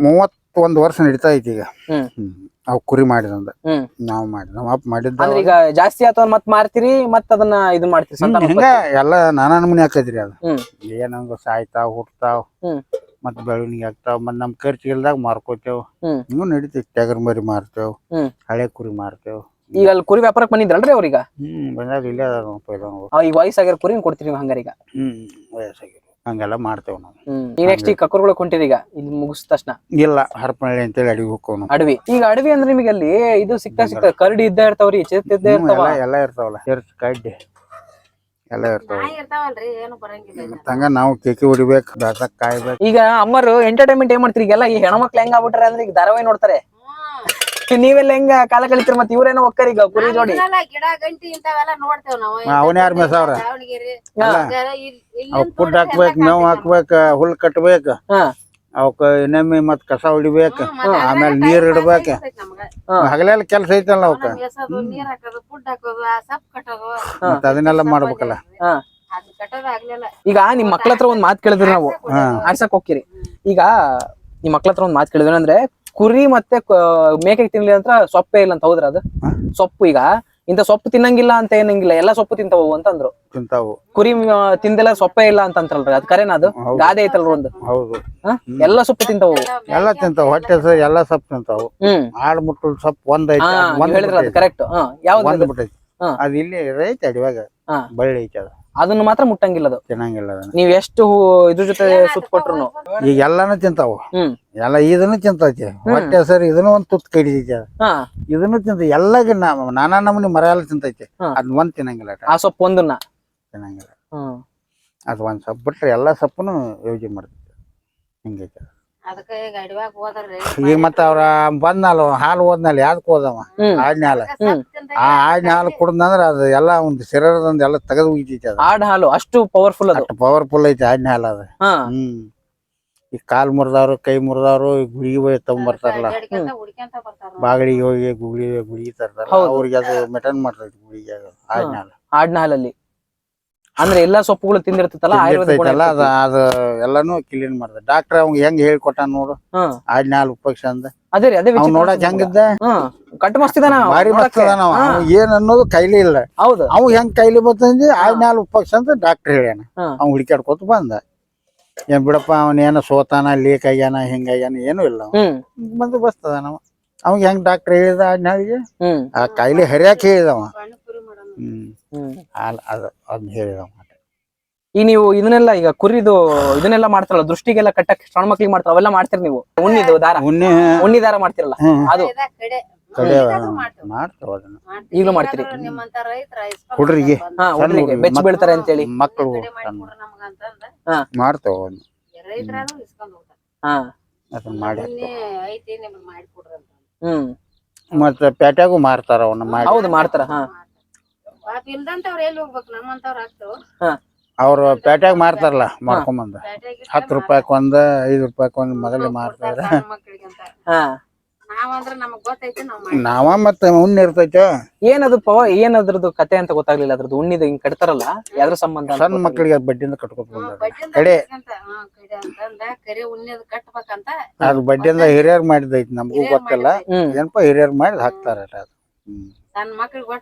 ಮೂವತ್ತೊಂದು ವರ್ಷ ನಡೀತಾ ಐತಿ ಈಗ. ಹ್ಮ್. ಅವ್ ಕುರಿ ಮಾಡಿದಂದ. ಹ್ಮ್. ನಾವ್ ಮಾಡಿ ನಮ್ಮ ಅಪ್ಪ ಮಾಡಿದ್ದ ಅಂದ್ರೆ ಈಗ ಜಾಸ್ತಿ ಆತ ಮತ್ ಮಾರ್ತೀರಿ ಮತ್ ಅದನ್ನ ಇದು ಮಾಡ್ತೀರಿ ಸಂತಾನ ಹಿಂಗ ಎಲ್ಲ ನಾನಾ ನಮೂನಿ ಹಾಕದ್ರಿ ಅದು. ಹ್ಮ್. ಏನಂಗ ಸಾಯ್ತಾವ್ ಹುಟ್ತಾವ್ ಹ್ಮ್. ಮತ್ ಬೆಳವಣಿಗೆ ಆಗ್ತಾವ್ ಮತ್ ನಮ್ ಖರ್ಚ್ ಇಲ್ದಾಗ ಮಾರ್ಕೋತೇವ್. ಹ್ಮ್. ಹಿಂಗೂ ನಡೀತೈತಿ ಟಗರ್ ಮರಿ ಮಾರ್ತೇವ್ ಹ್ಮ್. ಹಳೆ ಕುರಿ ಮಾರ್ತೇವ್. ಈಗ ಅಲ್ಲಿ ಕುರಿ ವ್ಯಾಪಾರಕ್ಕೆ ಬಂದಿದ್ರಲ್ರಿ ಅವ್ರೀಗ ಹ್ಮ್ ಬಂದಾಗ ಇಲ್ಲೇ ಅದಾರ ಈಗ ವಯಸ್ಸಾಗಿರೋ ಕುರಿ ಕೊಡ್ತೀರಿ ನೀವು ಹಂಗಾರೀಗ ಹ್ಮ್ ವಯಸ್ಸಾಗಿರೋ ಹಂಗೆಲ್ಲ ಮಾಡ್ತೇವೆ ನಾವು. ಈಗ ನೆಕ್ಸ್ಟ್ ಈಗ ಕಕ್ಕರ್ಗಳು ಕೊಂಟಿರಿ ಈಗ ಇಲ್ಲಿ ಮುಗಿಸಿದ ತಕ್ಷಣ? ಇಲ್ಲ ಹರಪನಹಳ್ಳಿ ಅಂತೇಳಿ ಅಡಿಗೆ ಹೋಗ್ಕೋನು ಅಡವಿ. ಈಗ ಅಡವಿ ಅಂದ್ರೆ ನಿಮಗೆ ಅಲ್ಲಿ ಇದು ಸಿಗ್ತಾ ಸಿಗ್ತಾ ಕರಡಿ ಇದ್ದ ಇರ್ತಾವ್ರಿ ಚಿತ್ ಇದ್ದ ಇರ್ತಾವ? ಎಲ್ಲ ಎಲ್ಲ ಇರ್ತಾವಲ್ಲ. ಚರ್ಚ್ ಕಡ್ಡಿ ಎಲ್ಲ ಇರ್ತಾವ ಇರ್ತಾವಲ್ರಿ ಏನು ಬರಂಗಿಲ್ಲ ಮತ್ತ ಹಂಗ ನಾವು ಕೇಕಿ ಹೊಡಿಬೇಕು ದಾಸಕ್ ಕಾಯ್ಬೇಕು. ಈಗ ಅಮ್ಮರು ಎಂಟರ್ಟೈನ್ಮೆಂಟ್ ಏನ್ ಮಾಡ್ತೀರಿ? ಈಗೆಲ್ಲ ಈ ಹೆಣ್ಮಕ್ಳು ಹೆಂಗ್ ಆಗ್ಬಿಟ್ರೆ ಅಂದ್ರೆ ಈಗ ಧಾರಾವಾಹಿ ನೋಡ್ತಾರೆ. ನೀವೆಲ್ಲ ಹೆಂಗ ಕಾಲ ಕಳಿತೀರಿ ಮತ್ತೆ ಇವ್ರೇನೋ ಒಕ್ಕರ್ ಈಗ ಕುರಿ ಜೋಡಿ? ಗಿಡ ಗಂಟಿ ಇಂತಾವೆಲ್ಲ ನೋಡ್ತೇವ್ ನಾವು. ಅವನ್ ಯಾರ್ ಮೇಸಾವ್ರ? ದಾವಣಗೆರೆ ಹಾ. ಅವ್ ಫುಡ್ ಹಾಕ್ಬೇಕು ಮೇವ್ ಹಾಕ್ಬೇಕ ಹುಲ್ ಕಟ್ಬೇಕ. ಅವಕ್ಕ ಇನ್ನೊಮ್ಮೆ ಮತ್ ಕಸ ಹೊಡಿಬೇಕ ಆಮೇಲೆ ನೀರ್ ಇಡ್ಬೇಕ. ಹಗಲೆಲ್ಲ ಕೆಲ್ಸ ಐತಲ್ಲ ಅವಕ್ಕ ನೀರ್ ಹಾಕೋದು ಫುಡ್ ಹಾಕೋದು ಆ ಸಪ್ ಕಟ್ಟೋದು. ಮತ್ತ ಅದನ್ನೆಲ್ಲ ಮಾಡ್ಬೇಕಲ್ಲ? ಈಗ ನಿಮ್ ಮಕ್ಳ ಹತ್ರ ಒಂದ್ ಮಾತ್ ಕೇಳಿದ್ರಿ ನಾವು. ಹಾ ಆಡ್ಸಕ್ ಹೋಗ್ತೀರಿ. ಈಗ ನಿಮ್ ಮಕ್ಳ ಹತ್ರ ಒಂದ್ ಮಾತ್ ಕೇಳಿದ್ರಿ ಅಂದ್ರೆ ಕುರಿ ಮತ್ತೆ ಮೇಕೆ ಮೇಕೆಗೆ ತಿನ್ಲಿ ಅಂತ ಸೊಪ್ಪೇ ಇಲ್ಲ ಅಂತ ಹೌದ್ರ ಅದು? ಸೊಪ್ಪು ಈಗ? ಇಂತ ಸೊಪ್ಪು ತಿನ್ನಂಗಿಲ್ಲ ಅಂತ ಏನಂಗಿಲ್ಲ ಎಲ್ಲಾ ಸೊಪ್ಪು ತಿಂತಾವು ಅಂತಂದ್ರು. ತಿಂತಾವು. ಕುರಿ ತಿಂದೆಲ್ಲ ಸೊಪ್ಪೇ ಇಲ್ಲ ಅಂತ ಅಂತಾರಲ್ರಿ ಅದ್ ಕರೆನ ಅದು. ಗಾದೆ ಐತಲ್ರಿ ಒಂದು. ಹೌದು? ಎಲ್ಲಾ ಸೊಪ್ಪು ತಿಂತಾವು ಎಲ್ಲಾ ತಿಂತಾವು ಹೊಟ್ಟೆ ಎಲ್ಲಾ ಸೊಪ್ಪು ತಿಂತಾವು ಆಡ್ ಮುಟ್ಟು ಸೊಪ್ಪು ಒಂದ್ ಐತಿ ಹಾ ಅದ್ ಹೇಳಿದ್ರ ಅದು ಕರೆಕ್ಟ್ ಯಾವ್ದು ಅದು? ಇಲ್ಲಿ ರೈತ ಅಡಿವಾಗ. ಬಳ್ಳಿ ಐತಿ ಅದು. ಅದನ್ನ ಮಾತ್ರ ಮುಟ್ಟಂಗಿಲ್ಲ ಅದು. ತಿನ್ನಂಗಿಲ್ಲ ಅದನ್ನ. ನೀವ್ ಎಷ್ಟು ಇದ್ರ ಜೊತೆ ಸುತ್ತ ಕೊಟ್ರು ಈಗ ಎಲ್ಲಾನು ತಿಂತಾವು. ಎಲ್ಲಾ ಎಲ್ಲ ಇದನ್ನು ತಿಂತೈತಿ. ಹೊಟ್ಟೆ ಸರ್ ಇದನ್ನು ಒಂದ್ ತುತ್ತು ಕಡಿತೈತಿ ಅದು. ಹಾ. ಇದನ್ನು ತಿಂತ ಎಲ್ಲಾಗ ನಾನಾ ನಮೂನಿ ಮರ ಎಲ್ಲ ತಿಂತೈತಿ. ಹಾ. ಅದ್ ಒಂದ್ ತಿನ್ನಂಗಿಲ್ಲ ಅಟ. ಆ ಸೊಪ್ಪು ಒಂದನ್ನ. ತಿನ್ನಂಗಿಲ್ಲ. ಹ್ಮ್. ಅದ್ ಒಂದ್ ಸೊಪ್ಪು ಬಿಟ್ರೆ ಎಲ್ಲಾ ಸೊಪ್ಪುನು ಯೋಜನೆ ಮಾಡ್ತೈತಿ. ಹಿಂಗೈತಿ ಅದು. ಅದಕ್ಕ ಈಗ ಅಡವ್ಯಾಗ ಹೋದ್ರಿ ಈಗ ಮತ್ತ ಅವ್ರ ಬಂದ್ನಲ್ಲ ಹಾಲು ಹೋದ್ನಲ್ಲ ಯಾವ್ದಕ್ ಹೋದವ? ಹ್ಮ್. ಆಡ್ನ ಹಾಲು. ಆ ಆಡಿನ ಹಾಲು ಕುಡ್ದಂದ್ರ ಅದು ಎಲ್ಲಾ ಒಂದ್ ಶರೀರದಂದ ಎಲ್ಲ ತೆಗೆದು ಉಗಿತೈತಿ ಅದು. ಆಡ್ ಹಾಲು ಅಷ್ಟು ಪವರ್ಫುಲ್ ಅದು. ಅಷ್ಟು ಪವರ್ಫುಲ್ ಐತಿ ಆಡಿನ ಹಾಲು ಅದು. ಹಾ. ಹ್ಮ್. ಈ ಕಾಲ್ ಮುರಿದವ್ರು ಕೈ ಮುರಿದವ್ರು ಈ ಗುಳಿಗೆ ಹೋಗಿ ತಗೊಂಬರ್ತಾರಲ್ಲ ಬಾಗಡಿಗೆ ಹುಡ್ಕ್ಯಂತ ಬರ್ತಾರ ಬಾಗಿಲಿಗೆ ಹೋಗಿ ಗುಳಿ ಗುಳಿಗೆ ತರ್ತಾರ ಹೌದು. ಅವ್ರಿಗೆ ಅದು ಮೆಟನ್ ಮಾಡ್ತೈತಿ ಗುಳಿಗೆ ಅದು ಆಡ್ನ ಹಾಲು. ಆಡ್ನ ಹಾಲಲ್ಲಿ. ಅಂದ್ರೆ ಎಲ್ಲಾ ಸೊಪ್ಪುಗಳು ತಿಂದಿರ್ತೈತಲ್ಲ ಆಯುರ್ವೇದ ಗುಣ ಅದ ಇರ್ತೈತಿ. ಅದು ಎಲ್ಲಾನು ಕ್ಲೀನ್ ಮಾಡ್ದ. ಡಾಕ್ಟರ್ ಅವ್ಗೆ ಹೆಂಗ್ ಹೇಳ್ಕೊಟ್ಟ ನೋಡು. ಹ್ಮ್ ಉಪಕ್ಷ ಅಂದ. ಅದೇ ರೀ ಅದೇ ಅವ್ನ್ ನೋಡಕ್ ಹೆಂಗಿದ್ದ ಹ್ಮ್ ಕಟ್ಟು ಮಸ್ತಿದಾನ ಅವ ಭಾರಿ ಮಸ್ತ್ ನೋಡಕ್ಕೆ. ಅದಾನ ಅವ. ಹಾ, ಅವ್ನ್ ಏನ್ ಅನ್ನೋದು ಕೈಲಿ ಇಲ್ಲ. ಹೌದು. ಅವ್ ಹೆಂಗ್ ಕೈಲಿ ಬರ್ತಂದಿ ಆಡ್ನ ಉಪಕ್ಷ ಅಂತ ಡಾಕ್ಟರ್ ಹೇಳ್ಯಾನ. ಹಾ. ಅವ್ನ್ ಹುಡುಕ್ಯಾಡ್ಕೊತ ಬಂದ. ಏನ್ ಬಿಡಪ್ಪ ಅವನ್ ಏನೋ ಸೋತಾನ ಲೀಕ್ ಆಗ್ಯಾನ ಹಿಂಗಾಗ್ಯಾನ ಏನೂ ಇಲ್ಲ ಅವ. ಹ್ಮ್. ಬಂದು ಬಸ್ತದ ನಾವು ಅವ್ ಹೆಂಗ್ ಡಾಕ್ಟರ್ ಹೇಳಿದ ಆಡ್ನ ಹ್ಮ್. ಆ ಕಾಯಿಲೆ ಹರಿಯಾಕ ಹೇಳಿದವ ಹ್ಮ್. ಹ್ಮ್. ಹಾಲ್ ಅದ ಈ ಹೇಳಿದವ ಈಗ ನೀವು ಇದನ್ನೆಲ್ಲ ಈಗ ಕುರಿದು ಇದನ್ನೆಲ್ಲ ಮಾಡ್ತಾರಲ್ಲ ದೃಷ್ಟಿಗೆಲ್ಲ ಕಟ್ಟಕ್ಕೆ ಸಣ್ಣ ಮಕ್ಳಿಗೆ ಮಾಡ್ತಾರ ಅವೆಲ್ಲ ಮಾಡ್ತೀರಿ ನೀವು? ಉಣ್ಣಿದು ದಾರ. ಉಣ್ಣೆ ಉಣ್ಣಿ ದಾರ ಮಾಡ್ತಿರಲ್ಲ ಅದು. ಈಗಲೂ ಕಡೆ. ಮಾಡ್ತೇವೆ. ಅದನ್ನ. ಮಾಡ್ತೀವಿ. ಮಾಡ್ತೀರಿ? ಹುಡ್ರಿಗೆ. ಹಾ ಹುಡ್ರಿಗೆ ಬೆಚ್ಚ ಬೀಳ್ತಾರೆ ಅಂತೇಳಿ. ಮಕ್ಕಳು ನಮ್ಗಂತಂದ ಮಾಡ್ತಾವ ಅದನ್ನ. ರೈತರಾದ್ರೂ ಇಸ್ಕೊಂಡ್ ಹೋಗ್ತಾರ. ಹಾ. ಅದನ್ನ ಮಾಡಿ. ನಿನ್ನೆ ಐತಿ ನಿಮ್ಗೆ ಮಾಡಿಕೊಡ್ರಿ ಅಂತ ಹ್ಮ್. ಮತ್ತೆ ಪೇಟ್ಯಾಗೂ ಮಾರ್ತಾರ ಅವನ್ನ ಮಾಡಿ. ಹೌದು ಮಾಡ್ತಾರ ಹಾ. ಪಾಪ ಇಲ್ದಂತವ್ರ ಎಲ್ಲಿ ಹೋಗ್ಬೇಕು? ನಮ್ಮಂತವ್ರ ಆಗ್ತಾವ ಹಾ. ಅವ್ರು ಪೇಟ್ಯಾಗ ಮಾರ್ತಾರಲ್ಲ ಮಾಡ್ಕೊಂಬಂದ. ಹತ್ ಹತ್ತು ರೂಪಾಯಿಕ್ ಒಂದ ಐದು ರೂಪಾಯಿಕ್ ಒಂದ್ ಮೊದಲೇ ಮಾರ್ತಾರ. ಮಕ್ಕಳಿಗೆ ಅಂತ ಹಾ. ನಾವಂದ್ರ ನಮಗ್ ಗೊತ್ತೈತಿ ನಾವ್ ಮತ್ತೆ ಉಣ್ಣ ಇರ್ತೈತೆ. ಏನದು ಪವ ಏನದ್ರದ್ದು ಕತೆ ಅಂತ ಗೊತ್ತಾಗ್ಲಿಲ್ಲ. ಅದ್ರದ್ದು ಉಣ್ಣಿದ ಹಿಂಗ್ ಕಟ್ತಾರಲ್ಲ ಯಾವ್ದ್ರ ಸಂಬಂಧ ಅಂತ ಸಣ್ಣ ಮಕ್ಳಿಗೆ ಮಕ್ಕಳಿಗೆ ಬಡ್ಡಿಯಿಂದ ಕಟ್ಕೊತ ಬಂದಾರ. ಬಡ್ಡಿಂದ ಕಡೆ. ಬೇಕಂತ, ಹಾ, ಕಡೆ ಅಂತಂದ ಕರೆ ಉಣ್ಣೆದ್ ಕಟ್ಬೇಕಂತ. ಅದು ಬಡ್ಡಿಯಿಂದ ಹಿರಿಯರ್ ಮಾಡಿದೈತಿ ನಮಗೂ ಹಿರಿಯರ್ ಗೊತ್ತಿಲ್ಲ. ಹ್ಮ್. ಏನಪ್ಪ ಹಿರಿಯರ್ ಮಾಡಿದ್ ಹಾಕ್ತಾರ ಅದು. ಹ್ಮ್.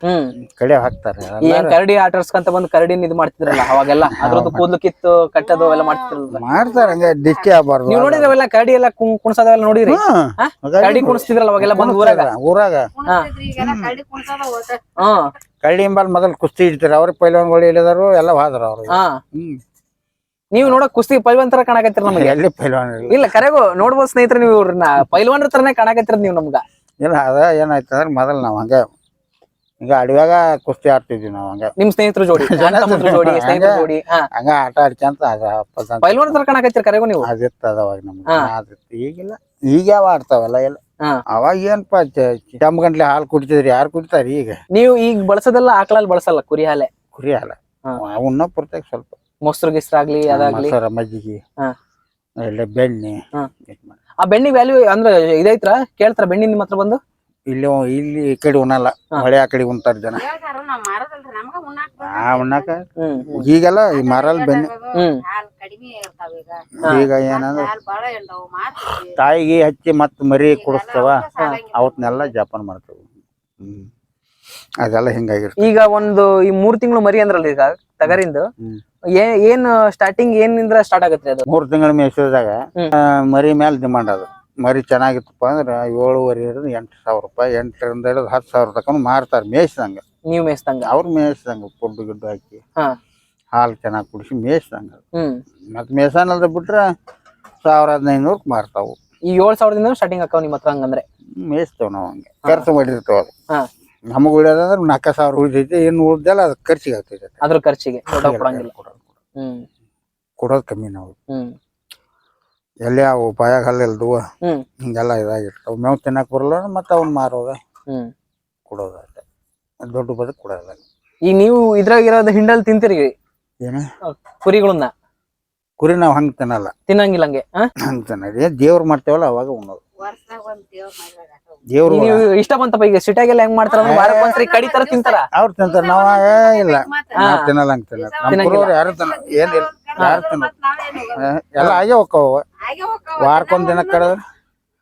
ಹ್ಮ್ ಕಡೆ ಹಾಕ್ತಾರೆ. ಈ ಏನ್ ಕರಡಿ ಆಟರ್ಸ್ಕಂತ ಬಂದ್ ಕರಡಿನ ಇದು ಮಾಡ್ತಿದ್ರಲ್ಲ ಅವಾಗೆಲ್ಲ ಅದ್ರದ್ದು ಕೂದ್ಲು ಕಿತ್ತು ಕಟ್ಟೋದು ಎಲ್ಲ ಮಾಡ್ತಿದ್ರಲ್ಲ. ಮಾಡ್ತಾರ ಹಂಗೆ ಡಿಕ್ಕಿ ಆಗ್ಬಾರ್ದು ನೀವು ನೋಡಿದ್ರೆ ಅವೆಲ್ಲ ಕರಡಿ ಎಲ್ಲ ಕುಣ್- ಕುಣ್ಸೋದೆಲ್ಲ ನೋಡಿರಿ? ಕರಡಿ ಕುಣಿಸ್ತಿದ್ರಲ್ಲ ಅವಾಗೆಲ್ಲ ಬಂದ್ ಊರಾಗ. ಊರಾಗ. ಕಳ್ಳಿ ಹಿಂಬಲ್ ಮೊದಲ್ ಕುಸ್ತಿ ಇಡ್ತಾರ ಅವ್ರ ಗೋಳಿ ಇಳಿದಾರು ಎಲ್ಲ ಹಾದ್ರ ಅವ್ರು ಹಾ. ಹ್ಮ್. ನೀವು ನೋಡಕ್ ಕುಸ್ತಿ ಪೈಲ್ವಾನ್ ತರ ಕಾಣಕತ್ತೀರ ನಮಗೆ? ಎಲ್ಲಿ ಪೈಲ್ವಾನ್ ಇಲ್ಲ. ಕರೆಗು ನೋಡ್ಬೋದು ಸ್ನೇಹಿತರೆ ನೀವು ಇವ್ರನ್ನ ಪೈಲ್ವಾನ್ ತರನೇ ಕಾಣಕತ್ತಿರ ನೀವು ನಮ್ಗ. ಇಲ್ಲ ಅದ ಏನಾಯ್ತು ಅಂದ್ರೆ ಮೊದಲ್ ನಾವ್ ಹಂಗ ಈಗ ಅಡವ್ಯಾಗ ಕುಸ್ತಿ ಆಡ್ತಿದ್ವಿ ನಾವ್ ಹಂಗ. ನಿಮ್ ಸ್ನೇಹಿತರ ಜೋಡಿ ಅಣ್ಣ ತಮ್ಮಂದ್ರ ಜೋಡಿ ಸ್ನೇಹಿತರ ಜೋಡಿ ಹಾ. ಹಂಗ ಆಟ ಆಡ್ಕೊಂತ ಅದ ಪೈಲ್ವಾನ್ ಕಾಣಕತ್ತೀರ ಕರೆಗೂ ನೀವು? ಅದಿತ್ತು ಅದ ಅವಾಗ ನಮ್ಗೆ. ಹಾ. ಅದಿತ್ತು ಈಗಿಲ್ಲ. ಈಗ ಯಾವ ಆಡ್ತಾವಲ್ಲ ಎಲ್ಲ. ಹಾ. ಅವಾಗ ಏನಪ್ಪ ಚಂಬ ಗಂಟ್ಲೆ ಹಾಲು ಕುಡಿತಿದ್ರಿ ಯಾರು ಕುಡಿತಾರ ಈಗ? ನೀವು ಈಗ ಬಳಸೋದೆಲ್ಲ ಆಕಳಲ್ಲಿ ಬಳಸಲ್ಲ ಕುರಿ ಹಾಲೆ? ಕುರಿ ಹಾಲ. ಹಾ. ಅವನ್ನ ಪುರ್ತಾಗ ಸ್ವಲ್ಪ. ಮೊಸರು ಗಿಸ್ರಾಗ್ಲಿ ಅದಾಗ್ಲಿ? ಮೊಸರ ಮಜ್ಜಿಗೆ. ಹಾ. ಬೆಣ್ಣೆ. ಹಾ. ಇದ್ ಮಾಡಿ. ಆ ಬೆಣ್ಣಿ ವ್ಯಾಲ್ಯೂ ಅಂದ್ರೆ ಇದೈತ್ರ ಕೇಳ್ತಾರ ಬೆಣ್ಣಿ ನಿಮ್ಮ ಹತ್ರ ಬಂದು? ಇಲ್ಲಿ ಇಲ್ಲಿ ಈ ಕಡೆ ಉಣಲ್ಲ ಹಾ. ಹೊಳೆ ಆ ಕಡೆ ಉಣ್ತಾರ ಜನ. ಹೇಳ್ತಾರ ನಾವ್ ಮಾರದಲ್ರಿ ನಮ್ಗ ಉಣ್ಣಾಕ್ ಆ ಉಣ್ಣಾಕ? ಈಗೆಲ್ಲ ಈ ಮರಲ್ ಬೆನ್ನ ಹ್ಮ್. ಕಡಿಮೆ ಇರ್ತಾವ ಈಗ. ಈಗ ಏನಂದ್ರೆ? ತಾಯಿಗೆ ಹಚ್ಚಿ ಮತ್ ಮರಿ ಕುಡಿಸ್ತಾವ. ಅವತ್ನೆಲ್ಲ ಜಪಾನ್ ಮಾಡ್ತಾವ. ಹ್ಮ್. ಅದೆಲ್ಲ ಹಿಂಗಾಗಿರ್ತದೆ. ಈಗ ಒಂದು ಈ ಮೂರ್ ತಿಂಗಳು ಮರಿ ಅಂದ್ರಲ್ಲ ಈಗ ತಗರಿಂದು ಏನ್ ಸ್ಟಾರ್ಟಿಂಗ್ ಏನಿಂದ ಸ್ಟಾರ್ಟ್ ಆಗತ್ತೆ ಅದು? ಮೂರ್ ತಿಂಗಳ ಮೇಸದಾಗ ಮರಿ ಮೇಲೆ ಡಿಮಾಂಡ್ ಅದು. ಮರಿ ಚೆನ್ನಾಗಿತ್ತಪ್ಪ ಅಂದ್ರೆ ಏಳುವರೆ ಹಿಡಿದು ಎಂಟು ಸಾವಿರ ರೂಪಾಯಿ ಎಂಟರಿಂದ ಹಿಡಿದು ಹತ್ತು ಸಾವಿರ ತಕೊಂಡು ಮಾರ್ತಾರೆ ಮೇಯ್ಸಿದಂಗ. ನೀವು ಮೇಯ್ಸ್ದಂಗ? ಅವ್ರು ಮೇಯಿಸ್ದಂಗೆ ಪುಡ್ಡು ಗಿಡ್ಡು ಹಾಕಿ. ಹಾ. ಹಾಲು ಚೆನ್ನಾಗಿ ಕುಡಿಸಿ ಮೇಯಿಸ್ದಂಗೆ. ಹ್ಮ್. ಮತ್ತೆ ಮೇಯ್ಸನಲ್ದ ಬಿಟ್ರೆ ಸಾವಿರ ಹದಿನೈದುನೂರಕ್ಕೆ ಮಾರ್ತಾವು. ಈ ಏಳು ಸಾವಿರದಿಂದ ಸ್ಟಾರ್ಟಿಂಗ್ ಹಾಕವ್ ನಿಮ್ಮ ಹತ್ರ ಹಂಗಂದ್ರೆ? ಮೇಯಿಸ್ತೇವೆ ನಾವು ಹಂಗೆ. ಖರ್ಚು ಮಾಡಿರ್ತೇವೆ ಅದು. ಹಾ. ನಮಗೆ ಉಳಿಯೋದಂದ್ರೆ ನಾಲ್ಕು ಸಾವಿರ ಉಳಿದೈತಿ ಏನು ಉಳ್ದಿಲ್ಲ ಅದಕ್ಕೆ ಖರ್ಚಿಗೆ ಆಗ್ತೈತೆ. ಅದ್ರ ಖರ್ಚಿಗೆ. ದೊಡ್ಡ ಕೊಡಂಗಿಲ್ಲ. ಕೊಡೋದು. ಹ್ಮ್. ಕೊಡೋದು ಕಮ್ಮಿ ನಾವು. ಹ್ಮ್. ಎಲ್ಲಿ ಅವು ಬಾಯಾಗ ಹಲ್ಲಿಲ್ದುವ ಹ್ಮ್. ಹಿಂಗೆಲ್ಲ ಇದಾಗಿರ್ತಾವ. ಮೇವು ತಿನ್ನಕ್ ಬರಲ್ಲ ಮತ್ತೆ ಅವ್ನ ಮಾರೋದ. ಹ್ಮ್. ಕೊಡೋದ ಅಷ್ಟೇ. ದೊಡ್ಡ ಬದಕ್ ಕೊಡೋದ ಈ ನೀವು ಇದ್ರಾಗ ಇರೋದು ಹಿಂಡಲ್ ತಿಂತೀರಿ? ಏನ? ಕುರಿಗಳನ್ನ ಕುರಿ ನಾವು ಹಂಗ ತಿನ್ನಲ್ಲ. ತಿನ್ನಂಗಿಲ್ಲ ಹಂಗೆ ಆ? ಹಂಗೆ ತಿನ್ನೋದು ಏನ್ ದೇವ್ರು ಮಾಡ್ತೇವಲ್ಲ ಅವಾಗ ಉಣ್ಣೋದು. ದೇವ್ರ ನೀವು ಇಷ್ಟ ಬಂತಪ್ಪ ಈಗ ಸಿಟಿಯಾಗೆಲ್ಲ ಹೆಂಗ್ ಮಾಡ್ತಾರ ಅಂದ್ರೆ ವಾರಕ್ಕೆ ಒಂದ್ಸರಿ ಕಡಿ ತರ ತಿಂತಾರ? ಅವ್ರು ತಿಂತಾರ ನಾವ ಏ ಇಲ್ಲ. ನಾವ್ ತಿನ್ನಲ್ಲ ಹಂಗೆ ತಿನ್ನಲ್ಲ. ನಮ್ಮ ತಿನ್ನಂಗಿಲ್ಲ. ಕುರಿಯವ್ರು ಯಾರು ತಿನ್ನ ಏನಿಲ್ಲ ಯಾರು ತಿನ್ನ ಎಲ್ಲ ಆಗೇ ಹೋಕ್ಕವು ಹಾಗೆ ಹೋಗ್ತಾವ. ವಾರಕ್ಕೊಂದ್ ದಿನ ಕಳೆದ್ರೆ?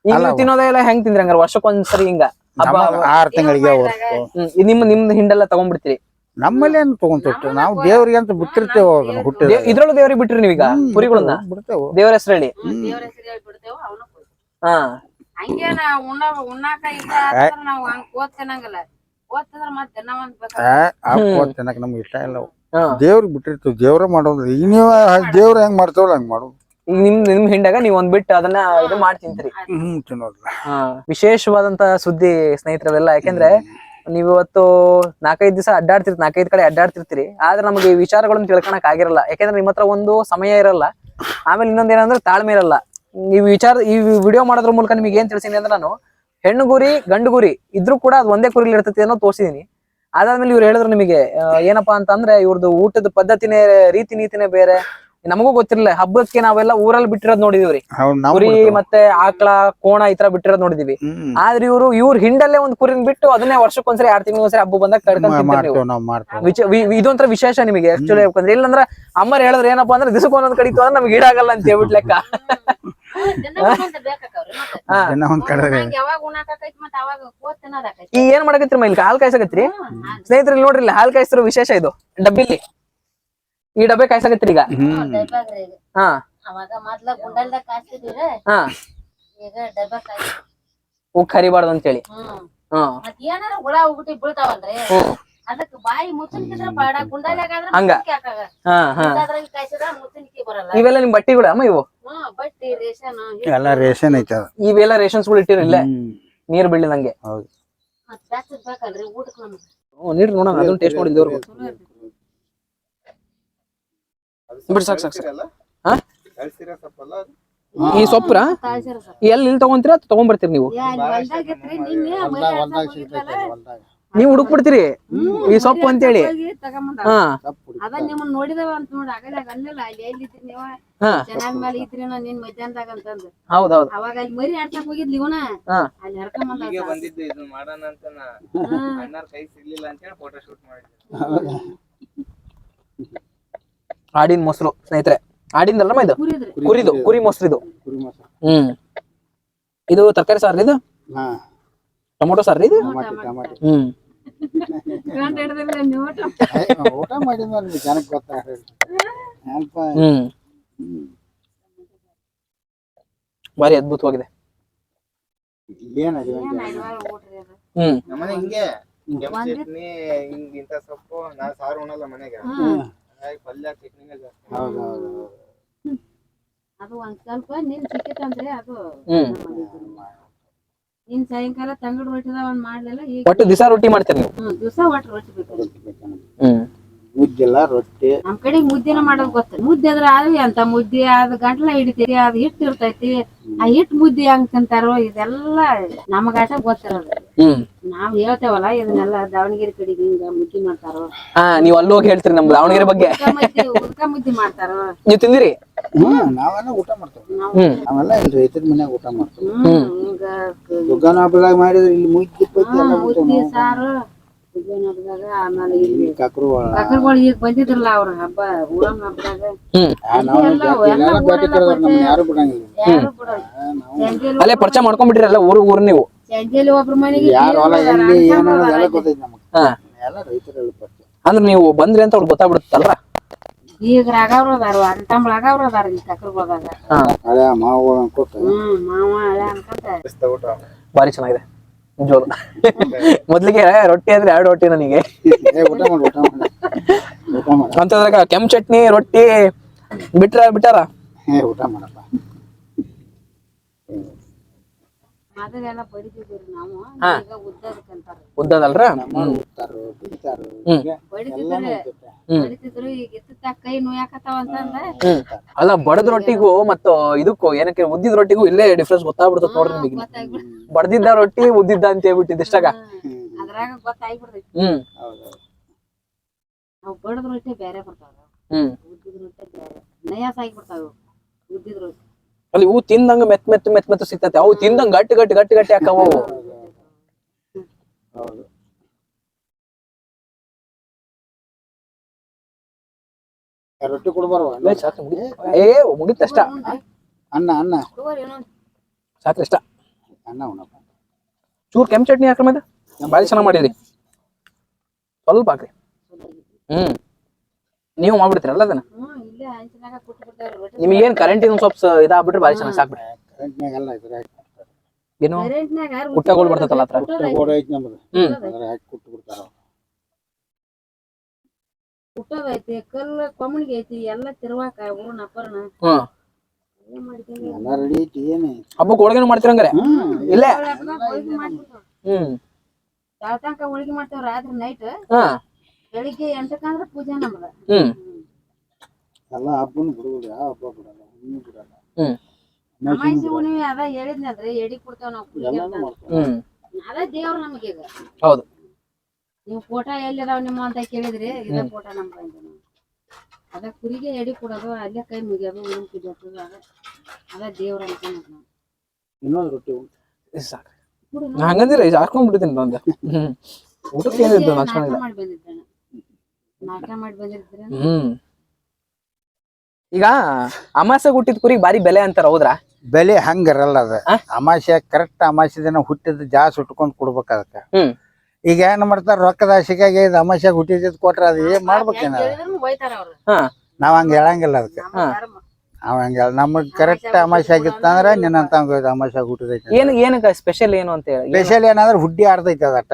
ಈಗ ಅಲ್ಲ ನೀವು ತಿನ್ನೋದೇ ಇಲ್ಲ ಹೆಂಗ್ ತಿಂದ್ರಿ ಹಂಗಾರ ವರ್ಷಕ್ಕೊಂದ್ಸರಿ ಹಿಂಗ. ಹಬ್ಬ ಆರ್ ತಿಂಗಳಿಗೆ ನಿಮ್ಮ ಹ್ಮ್ ಇದ್ ನಿಮ್ಮ ನಿಮ್ದು ಹಿಂಡೆಲ್ಲ ತಗೊಂಡ್ಬಿಡ್ತೀರಿ. ನಮ್ಮಲ್ಲಿ ಏನು ತಗೊಂತಿರ್ತೀವಿ? ನಾವು ದೇವ್ರಿಗೆ ಅಂತ ಬಿಟ್ಟಿರ್ತೇವೆ ಅದನ್ನ ಹುಟ್ಟಿದ ಇದ್ರಲ್ಲೂ ದೇವ್ರಿಗೆ ಬಿಟ್ರಿ ನೀವೀಗ ಕುರಿಗಳನ್ನ ಬಿಡ್ತೇವೆ. ದೇವರ ಹೆಸರು ಹೇಳಿ ಹಾ. ಹಂಗೆ ನಾ ಉಣ್ಣ ಉಣ್ಣಾಕ ಇಲ್ಲ ನಾವ್ ಹಂಗ್ ಕೋತ್ ತಿನ್ನಂಗಿಲ್ಲ ಕೋತ್ ತಿಂದ್ರ ಮತ್ತೆ ತಿನ್ನಕ್ ನಮ್ಗೆ ಇಷ್ಟ ಇಲ್ಲ. ದೇವ್ರಿಗೆ ಬಿಟ್ಟಿರ್ತೀವಿ ದೇವ್ರ ಮಾಡೋದು. ಈಗ ನೀವು ದೇವ್ರ ಹೆಂಗ್ ಮಾಡ್ತೇವಲ್ಲ ಹಂಗ್ ಮಾಡೋದು. ಈಗ ನಿಮ್ ನಿಮ್ ಹಿಂಡಾಗ ನೀವ್ ಒಂದ್ ಬಿಟ್ಟು ಅದನ್ನ ಇದು ಮಾಡಿ ತಿಂತೀರಿ. ಹ್ಮ್ ತಿನ್ನೋದಿಲ್ಲ ಹಾ ವಿಶೇಷವಾದಂತ ಸುದ್ದಿ ಸ್ನೇಹಿತರವೆಲ್ಲ ಯಾಕೆಂದ್ರೆ ನೀವು ಇವತ್ತು ನಾಲ್ಕೈದು ದಿವಸ ಅಡ್ಡಾಡ್ತಿರ್ತಿ ನಾಲ್ಕೈದು ಕಡೆ ಅಡ್ಡಾಡ್ತಿರ್ತೀರಿ. ಆದ್ರೆ ನಮಗೆ ಈ ವಿಚಾರಗಳನ್ನ ತಿಳ್ಕೊಳಕ್ ಆಗಿರಲ್ಲ. ಯಾಕೆಂದ್ರೆ ನಿಮ್ಮ ಹತ್ರ ಒಂದು ಸಮಯ ಇರಲ್ಲ. ಆಮೇಲೆ ಇನ್ನೊಂದ್ ಏನಂದ್ರೆ ತಾಳ್ಮೆ ಇರಲ್ಲ. ನೀವು ವಿಚಾರ ಈ ವಿಡಿಯೋ ಮಾಡೋದ್ರ ಮೂಲಕ ನಿಮಗೆ ಏನ್ ತಿಳಿಸಿನಿ ಅಂದ್ರೆ ನಾನು ಹೆಣ್ಣು ಗುರಿ ಗಂಡು ಗುರಿ ಇದ್ರೂ ಕೂಡ ಅದು ಒಂದೇ ಕುರಿಲಿ ಇರ್ತೈತಿ ಅನ್ನೋ ತೋರಿಸಿದೀನಿ. ಅದಾದ್ಮೇಲೆ ಇವ್ರು ಹೇಳಿದ್ರು ನಿಮಗೆ ಏನಪ್ಪಾ ಏನಪ್ಪಾ ಅಂತಂದ್ರೆ ಇವ್ರದ್ದು ಊಟದ ಪದ್ಧತಿನೇ ರೀತಿ ನೀತಿನೇ ಬೇರೆ. ನಮಗೂ ಗೊತ್ತಿರಲಿಲ್ಲ. ಹಬ್ಬಕ್ಕೆ ನಾವೆಲ್ಲ ಊರಲ್ಲಿ ಬಿಟ್ಟಿರೋದ್ ನೋಡಿದೀವ್ರಿ. ಕುರಿ ಮತ್ತೆ ಆಕಳ ಕೋಣ ಈ ತರ ಬಿಟ್ಟಿರೋದ್ ನೋಡಿದೀವಿ. ಆದ್ರೆ ಇವರು ಇವ್ರ ಹಿಂಡಲ್ಲೇ ಒಂದ್ ಕುರಿನ್ ಬಿಟ್ಟು ಅದನ್ನೇ ವರ್ಷಕ್ಕೊಂದ್ಸರಿ ಆರ್ ತಿಂಗಳೊಂದ್ಸರಿ ಹಬ್ಬ ಬಂದಾಗ ಕಡ್ಕೊಂಡ್ ಇದೊಂಥರ ವಿಶೇಷ ನಿಮಗೆ ಆಕ್ಚುಲಿ ಹೇಳ್ಕೊಂಡ್ರೆ ಇಲ್ಲಂದ್ರ ಅಮ್ಮರ್ ಹೇಳಿದ್ರೆ ಏನಪ್ಪಾ ಅಂದ್ರೆ ದಿಸಕ್ ಒಂದೊಂದ್ ಕಡಿತು ಅಂದ್ರೆ ನಮ್ಗೆ ಈಡಾಗಲ್ಲ ಅಂತ ಹೇಳ್ಬಿಟ್ ಲೆಕ್ಕ. ಈ ಏನ್ ಮಾಡಕತ್ರಿ ಮೈಲ್ ಹಾಲ್ ಕಾಯ್ಸಕತ್ರಿ ಸ್ನೇಹಿತರಲ್ಲಿ ನೋಡ್ರಿ ಇಲ್ಲಿ ಹಾಲ್ ಕಾಯ್ಸಿರೋ ವಿಶೇಷ ಇದು ಡಬ್ಬಿಲಿ. ಈ ಡಬ್ಬೆ ಕಾಯ್ಸಕತ್ರಿ ಈಗ. ಹಾ. ಅವಾಗ ಮೊದ್ಲ ಗುಂಡಲ್ದಾಗ ಕಾಯ್ತಿದ್ವಿ ಹಾ. ಈಗ ಡಬ್ಬ ಹರಿಬಾರ್ದು ಅಂತೇಳಿ. ಮತ್ ಏನಾರ ಹುಳ ಹೋಗ್ಬಿಟ್ಟು ಬೀಳ್ತಾವಲ್ರಿ. ಅದಕ್ ಬಾಯಿ ಮುಚ್ಚನ್ಕಿದ್ರ ಹಂಗ. ಮುಚ್ಚನ್ಕಿ ಹಾಕಾಗ ಹಾ ಹಾ. ಅದ್ರಾಗ ಕಾಯ್ಸಿದ್ರ ಮುಚ್ಚನ್ಕಿ ಬರಲ್ಲ. ಇವೆಲ್ಲ ನಿಮ್ ಬಟ್ಟಿಗಳು ಅಮ್ಮ ಇವು? ಬಟ್ಟಿ ರೇಷನ್ ಎಲ್ಲ ರೇಷನ್ ಐತೆ ಇವೆಲ್ಲ ಇಲ್ಲೇ? ಹ್ಮ್. ನೀರ್ ಬೀಳಿದಂಗೆ ಹೌದು. ಮತ್ ಬೇಕಲ್ರಿ ನೀರ್ ನೋಡೋಣ ಅದನ್ನ ಟೇಸ್ಟ್ ನೋಡಿದ್ದವ್ರು ಬಿಡಿ ಸಾಕು ಸಾಕು ಸಾಕು. ಹಾ? ಈ ಸೊಪ್ಪುರ? ತಾಳ್ಸಿರ ಸರ್ ಎಲ್ಲಿ ಇಲ್ಲಿ ತಗೊಂತೀರಾ ತಗೊಂಡ್ಬರ್ತೀರಿ ನೀವು? ನೀವು ಹುಡುಕ್ಬಿಡ್ತೀರಿ? ಈ ಸೊಪ್ಪು ಅಂತೇಳಿ. ಹಾ. ಅದ ನಿಮ್ಮನ್ನ ಆಡಿನ ಮೊಸರು ಸ್ನೇಹಿತರೆ. ಆಡಿಂದಲ್ಲಮ್ಮ ಇದು? ಕುರಿದ್ರಿ ಕುರಿದು ಕುರಿ ಮೊಸರು. ಇದು. ಹ್ಮ್. ಇದು ತರಕಾರಿ ಸಾರ್ ಇದು? ಹಾ. ಟೊಮೊಟೊ ಸಾರ್ ಇದು? ಹ್ಮ್. ಬಾರಿ ಅದ್ಭುತವಾಗಿದೆ ಹ್ಮ್. ಭಾರಿ ಅದ್ಭುತವಾಗಿದೆ. ಸಾರು ಏನ್ ಐದ್ವಾರ ಊಟ್ರಿ ಅದು. ಹ್ಮ್. ಅದು ಒಂದ್ ಸ್ವಲ್ಪ ನೀನ್ ಸಿಕ್ಕಿತ್ತಂದ್ರೆ ಅದು ನೀನ್ ಇನ್ ಸಾಯಂಕಾಲ ತಂಗಡ್ ರೊಟ್ಟಿದ ಒಂದ್ ಮಾಡ್ಲಿಲ್ಲ ಈಗ ಒಟ್ಟು ದಿವಸ ರೊಟ್ಟಿ ಮಾಡ್ತೀರಿ ನೀವು? ದಿವಸ ಒಟ್ಟು ರೊಟ್ಟಿ ಬೇಕು ಹ್ಮ್. ಮುದ್ದಿಲ್ಲ ರೊಟ್ಟಿ. ನಮ್ ಕಡೆ ಮುದ್ದೆನ ಮಾಡೋದ್ ಗೊತ್ತ. ಮುದ್ದೆ ಅದ್ರ ಆದ್ವಿ ಅಂತ ಮುದ್ದೆ ಅದ್ ಗಂಟ್ಲ ಹಿಡಿತೈತಿ ಅದ್ ಹಿಟ್ಟು ಇರ್ತೈತಿ. ಆ ಹಿಟ್ ಮುದ್ದೆ ಹಂಗ್ ತಿಂತಾರೋ ಇದೆಲ್ಲ ನಮಗ ಆಟ ಗೊತ್ತಿರೋದು. ಹ್ಮ್. ನಾವ್ ಹೇಳ್ತೇವಲ್ಲ ಇದನ್ನೆಲ್ಲ ದಾವಣಗೆರೆ ಕಡೆ ಹಿಂಗ ಮುದ್ದೆ ಮಾಡ್ತಾರೋ? ಹಾ ನೀವ್ ಅಲ್ಲಿ ಹೋಗಿ ಹೇಳ್ತೀರಿ ನಮ್ ದಾವಣಗೆರೆ ಬಗ್ಗೆ. ಉದ್ಕ ಮುದ್ದೆ ಮಾಡ್ತಾರೋ? ನೀವು ತಿಂದಿರಿ? ಹ್ಮ್ ನಾವೆಲ್ಲ ಊಟ ಮಾಡ್ತೇವೆ. ಹ್ಮ್. ನಾವೆಲ್ಲ ಇಲ್ಲಿ ರೈತರ ಮನ್ಯಾಗ ಊಟ ಮಾಡ್ತೇವೆ. ಹ್ಮ್ ಹಿಂಗ ದುಗ್ಗಾನ ಹಬ್ಬದಾಗ ಮಾಡಿದ್ರೆ ಇಲ್ಲಿ ಮುದ್ದಿ ಪದ್ದಿ ಎಲ್ಲ ಹ್ಮ್, ಮುದ್ದೆ ಸಾರು. ಆಮೇಲೆ ಇಲ್ಲಿ ಈಗ ಬಂದಿದ್ರಲ್ಲ ಅವ್ರ ಹಬ್ಬ ಹಬ್ಬದಾಗ. ಅಲ್ಲೇ ಪರಿಚಯ ಮಾಡ್ಕೊಂಡ್ಬಿಟ್ರಿ ಎಲ್ಲ ಊರು ಊರ್ ನೀವು. ಸಂಜೆಲಿ ಒಬ್ರ ಮನೆಗೆ ಅದಾರ, ತಮ್ಮ ನೀವು ಬಂದ್ರಿ ಅಂತ ಅವ್ರು ಗೊತ್ತಾಗ್ಬಿಡುತ್ತಲ್ರ? ಈಗ ರಾಗವ್ರ ಅದಾರ ಅಣ್ಣ ರಾಗವ್ರ ಅದಾರ ಹಳೆ ಮಾವು ಅನ್ಕೋತ ಹ್ಮ್ ಮಾವ ಹಳೆ ಅನ್ಕಂತ ಭಾರಿ ಚೆನ್ನಾಗಿದೆ. ಮೊದ್ಲಿಗೆ ರೊಟ್ಟಿ ಅಂದ್ರೆ ಎರಡು ರೊಟ್ಟಿ ನನಗೆ. ಅಂತಂದ್ರಾಗ ಕೆಂಪ್ ಚಟ್ನಿ ರೊಟ್ಟಿ ಬಿಟ್ರ ಬಿಟ್ಟಾರ? ಊಟ ಮಾಡಪ್ಪ ಮೊದಲೆಲ್ಲ ಬಡಿತಿದ್ವಿ ನಾವು ಹಾ. ಈಗ ಉದ್ದದಕ್ಕಂತಾರ ಉದ್ದದಲ್ರ ನಮ್ಮ ಉತ್ತಾರು ಬಿಡ್ತಾರು ಹ್ಮ್. ಬಡಿತಿದ್ರು ಹ್ಮ್. ಬಡಿತಿದ್ರು ಈಗ ಎತ್ತ ಕೈ ನೋಯಾಕತ್ತಾವ ಅಂತಂದ ಅಲ್ಲ ಬಡದ ರೊಟ್ಟಿಗೂ ಮತ್ತ ಇದಕ್ಕೂ ಏನಕ್ಕೆ ಉದ್ದಿದ ರೊಟ್ಟಿಗೂ ಇಲ್ಲೇ ಡಿಫ್ರೆನ್ಸ್ ಗೊತ್ತಾಗ್ಬಿಡ್ತದ ನೋಡ್ರಿ ನಿಮಗೆ. ಬಡದಿದ್ದ ರೊಟ್ಟಿ ಉದ್ದಿದ್ದ ಅಂತ ಹೇಳ್ಬಿಟ್ಟಿದ್ ಇಷ್ಟಾಗ. ಹ್ಮ್. ಬಡದ್ ರೊಟ್ಟಿ ಬೇರೆ ಬರ್ತಾವ ಹ್ಮ್. ಉದ್ದಿದ ರೊಟ್ಟಿ ಬೇರೆ. ನಯಾಸ ಬರ್ತಾವ ಉದ್ದಿದ ರೊಟ್ಟಿ ಅಲ್ಲಿ ಹೂ ತಿಂದಂಗ ಮೆತ್ ಮೆತ್ ಮೆತ್ ಮೆತ್ ಸಿಗ್ತತೆ. ಅವು ತಿಂದಂಗ ಗಟ್ಟಿ ಗಟ್ಟಿ ಗಟ್ಟಿ ಗಟ್ಟಿ ಹಾಕವ ಅವು. ರೊಟ್ಟಿ ಕೊಡ್ಬಾರ್ವ ಏ, ಸಾಕು ಮುಗೀತು. ಏ ಮುಗಿತಷ್ಟ ಅನ್ನ ಅನ್ನ ಇಷ್ಟ ಅನ್ನ ಉಣಪ್ಪ ಚೂರ್ ಕೆಂಪು ಚಟ್ನಿ ಹಾಕ್ರಿ ಮತ್ತೆ. ಬಾಯಿ ಚೆನ್ನಾಗಿ ಮಾಡಿದ್ರಿ. ಸ್ವಲ್ಪ ಹಾಕ್ರಿ. ಹ್ಮ್. ನೀವು ಮಾಡ್ಬಿಡ್ತೀರಲ್ಲ ಅದನ್ನ? ಹ್ಮ್ ಕರೆಂಟ್ ನಿಮಗೇನ್ ಕರೆಂಟಿನ ಸ್ವಲ್ಪ ಇದಾಗ್ಬಿಟ್ರೆ ಭಾಳ ಚೆನ್ನಾಗಿ ಸಾಕ್ಬಿಡ್ರಿ ಕರೆಂಟ್ನಾಗೆಲ್ಲ ಇದ್ರಾಗ ಏನು? ಕುಟ್ಟಗೋಳ್ ಬರ್ತೈತಲ್ಲ ಹತ್ರ. ಕುಟ್ಟೋದ್ ಐತಿ. ಗೋಡ ಐತಿ ನಮ್ದು. ಅದ್ರ ಹಾಕಿ ಕುಟ್ಟು ಬಿಡ್ತಾರ ಅವ್ರು. ಕುಟ್ಟೋದ್ ಐತಿ ಕಲ್ಲು ಕೊಮ್ಮಣಿಗೆ ಐತಿ ಎಲ್ಲ ತಿರುವಾಕ ಊರ್ನ ಅಪ್ಪರ್ನ ಎಲ್ಲ ರೆಡಿ ಐತಿ ಏನು ಹಬ್ಬಕ್ಕೆ ಹೋಳಿಗೆನು ಮಾಡ್ತೀರಂಗಾರೆ? ಹ್ಮ್. ಇಲ್ಲೇ? ಹ್ಮ್. ತನಕ ಹೋಳಿಗೆ ಮಾಡ್ತೇವ್ ರಾತ್ರಿ ನೈಟ್ ಹಾ. ಬೆಳಿಗ್ಗೆ ಎಂಟಕ್ಕಂದ್ರ ಪೂಜೆ ನಮ್ದ. ಹ್ಮ್. ಎಲ್ಲ ಹಬ್ಬನು ಬಿಡುವುದಿಲ್ಲ ಯಾವ ಹಬ್ಬ ಬಿಡಲ್ಲ ಹುಣ್ಣಿ ಬಿಡಲ್ಲ. ಹ್ಮ್. ಹುಣ್ಣಿಮೆ ಅದ ಹೇಳಿದ್ನಂದ್ರೆ ಎಡಿ ಕೊಡ್ತೇವ್ ನಾವು ಪೂಜೆ ಎಲ್ಲಾನು ಅಂತ. ಮಾಡ್ತಾರೆ ಹ್ಮ್. ಅದ ದೇವ್ರ ನಮಗೆ ಈಗ ಹೌದು. ನೀವು ಫೋಟೋ ಎಲ್ಲಿದಾವ ನಿಮ್ಮ ಅಂತ ಕೇಳಿದ್ರಿ ಇದ ಫೋಟೋ ನಮ್ದು ಅಂದೆ ಕುರಿಗೆ ಎಡಿ ಕೊಡೋದು ಅಲ್ಲೇ ಕೈ ಮುಗಿಯೋದು ಉಳುಮ್ ಪೂಜೆ ಹಚ್ಚೋದು ಅದ ಅದ ದೇವ್ರ ಅಂತ ನಾವು ಇನ್ನೊಂದು ರೊಟ್ಟಿ ಉಂಟು. ಇಷ್ಟ್ ಸಾಕ್ರಿ. ನಾ ಹಂಗಂದಿರ ಇದು ಹಾಕೊಂಡ್ಬಿಡ್ತೀನಿ ಬಂದೆ. ಹ್ಮ್. ಊಟಕ್ಕೆ ಏನಿದ್ದು ಲಕ್ಷಣ ಮಾಡಿ ಬಂದಿದ್ದೆ ನಾಟ ಮಾಡಿ ಬಂದಿದ್ರೆ ಹ್ಮ್. ಈಗ ಅಮಾಸೆ ಹುಟ್ಟಿದ ಕುರಿ ಬಾರಿ ಬೆಲೆ ಅಂತಾರ ಹೌದ್ರಾ? ಬೆಲೆ ಹಂಗಿರಲ್ಲ ಅದ? ಅಮಾಸೆ ಕರೆಕ್ಟ್ ಅಮಾಸೆ ದಿನ ಹುಟ್ಟಿದ ಜಾಸ್ ಉಟ್ಕೊಂಡ್ ಕೊಡ್ಬೇಕ ಅದಕ್ಕ. ಈಗ ಏನ್ ಮಾಡ್ತಾರ ರೊಕ್ಕದ ಆಸೆಗಾಗಿ ಇದು ಅಮಾಸೆ ಹುಟ್ಟಿದ್ ಕೊಟ್ರ ಅದ ಏನ್ ಮಾಡ್ಬೇಕೇನ ಹೇಳಿದ್ರು ಹೋಯ್ತಾರ ಅವ್ರು. ಹಾ. ನಾವ್ ಹಂಗ ಹೇಳಂಗಿಲ್ಲ ಅದಕ್ಕೆ. ಅವ್ ಹಂಗ ನಮಗ್ ಕರೆಕ್ಟ್ ಅಮಾಸೆ ಆಗಿತ್ತಂದ್ರ ನಿನ್ನಂತ ಅಮಾಸೆ ಹುಟ್ಟಿದೈತಿ. ಏನ್ ಏನಕ್ಕ ಸ್ಪೆಷಲ್ ಏನು ಅಂತ ಹೇಳಿ? ಸ್ಪೆಷಲ್ ಏನಾದ್ರೂ ಹುಡ್ಡಿ ಆಡ್ದೈತಿ ಅದಟ್ಟ.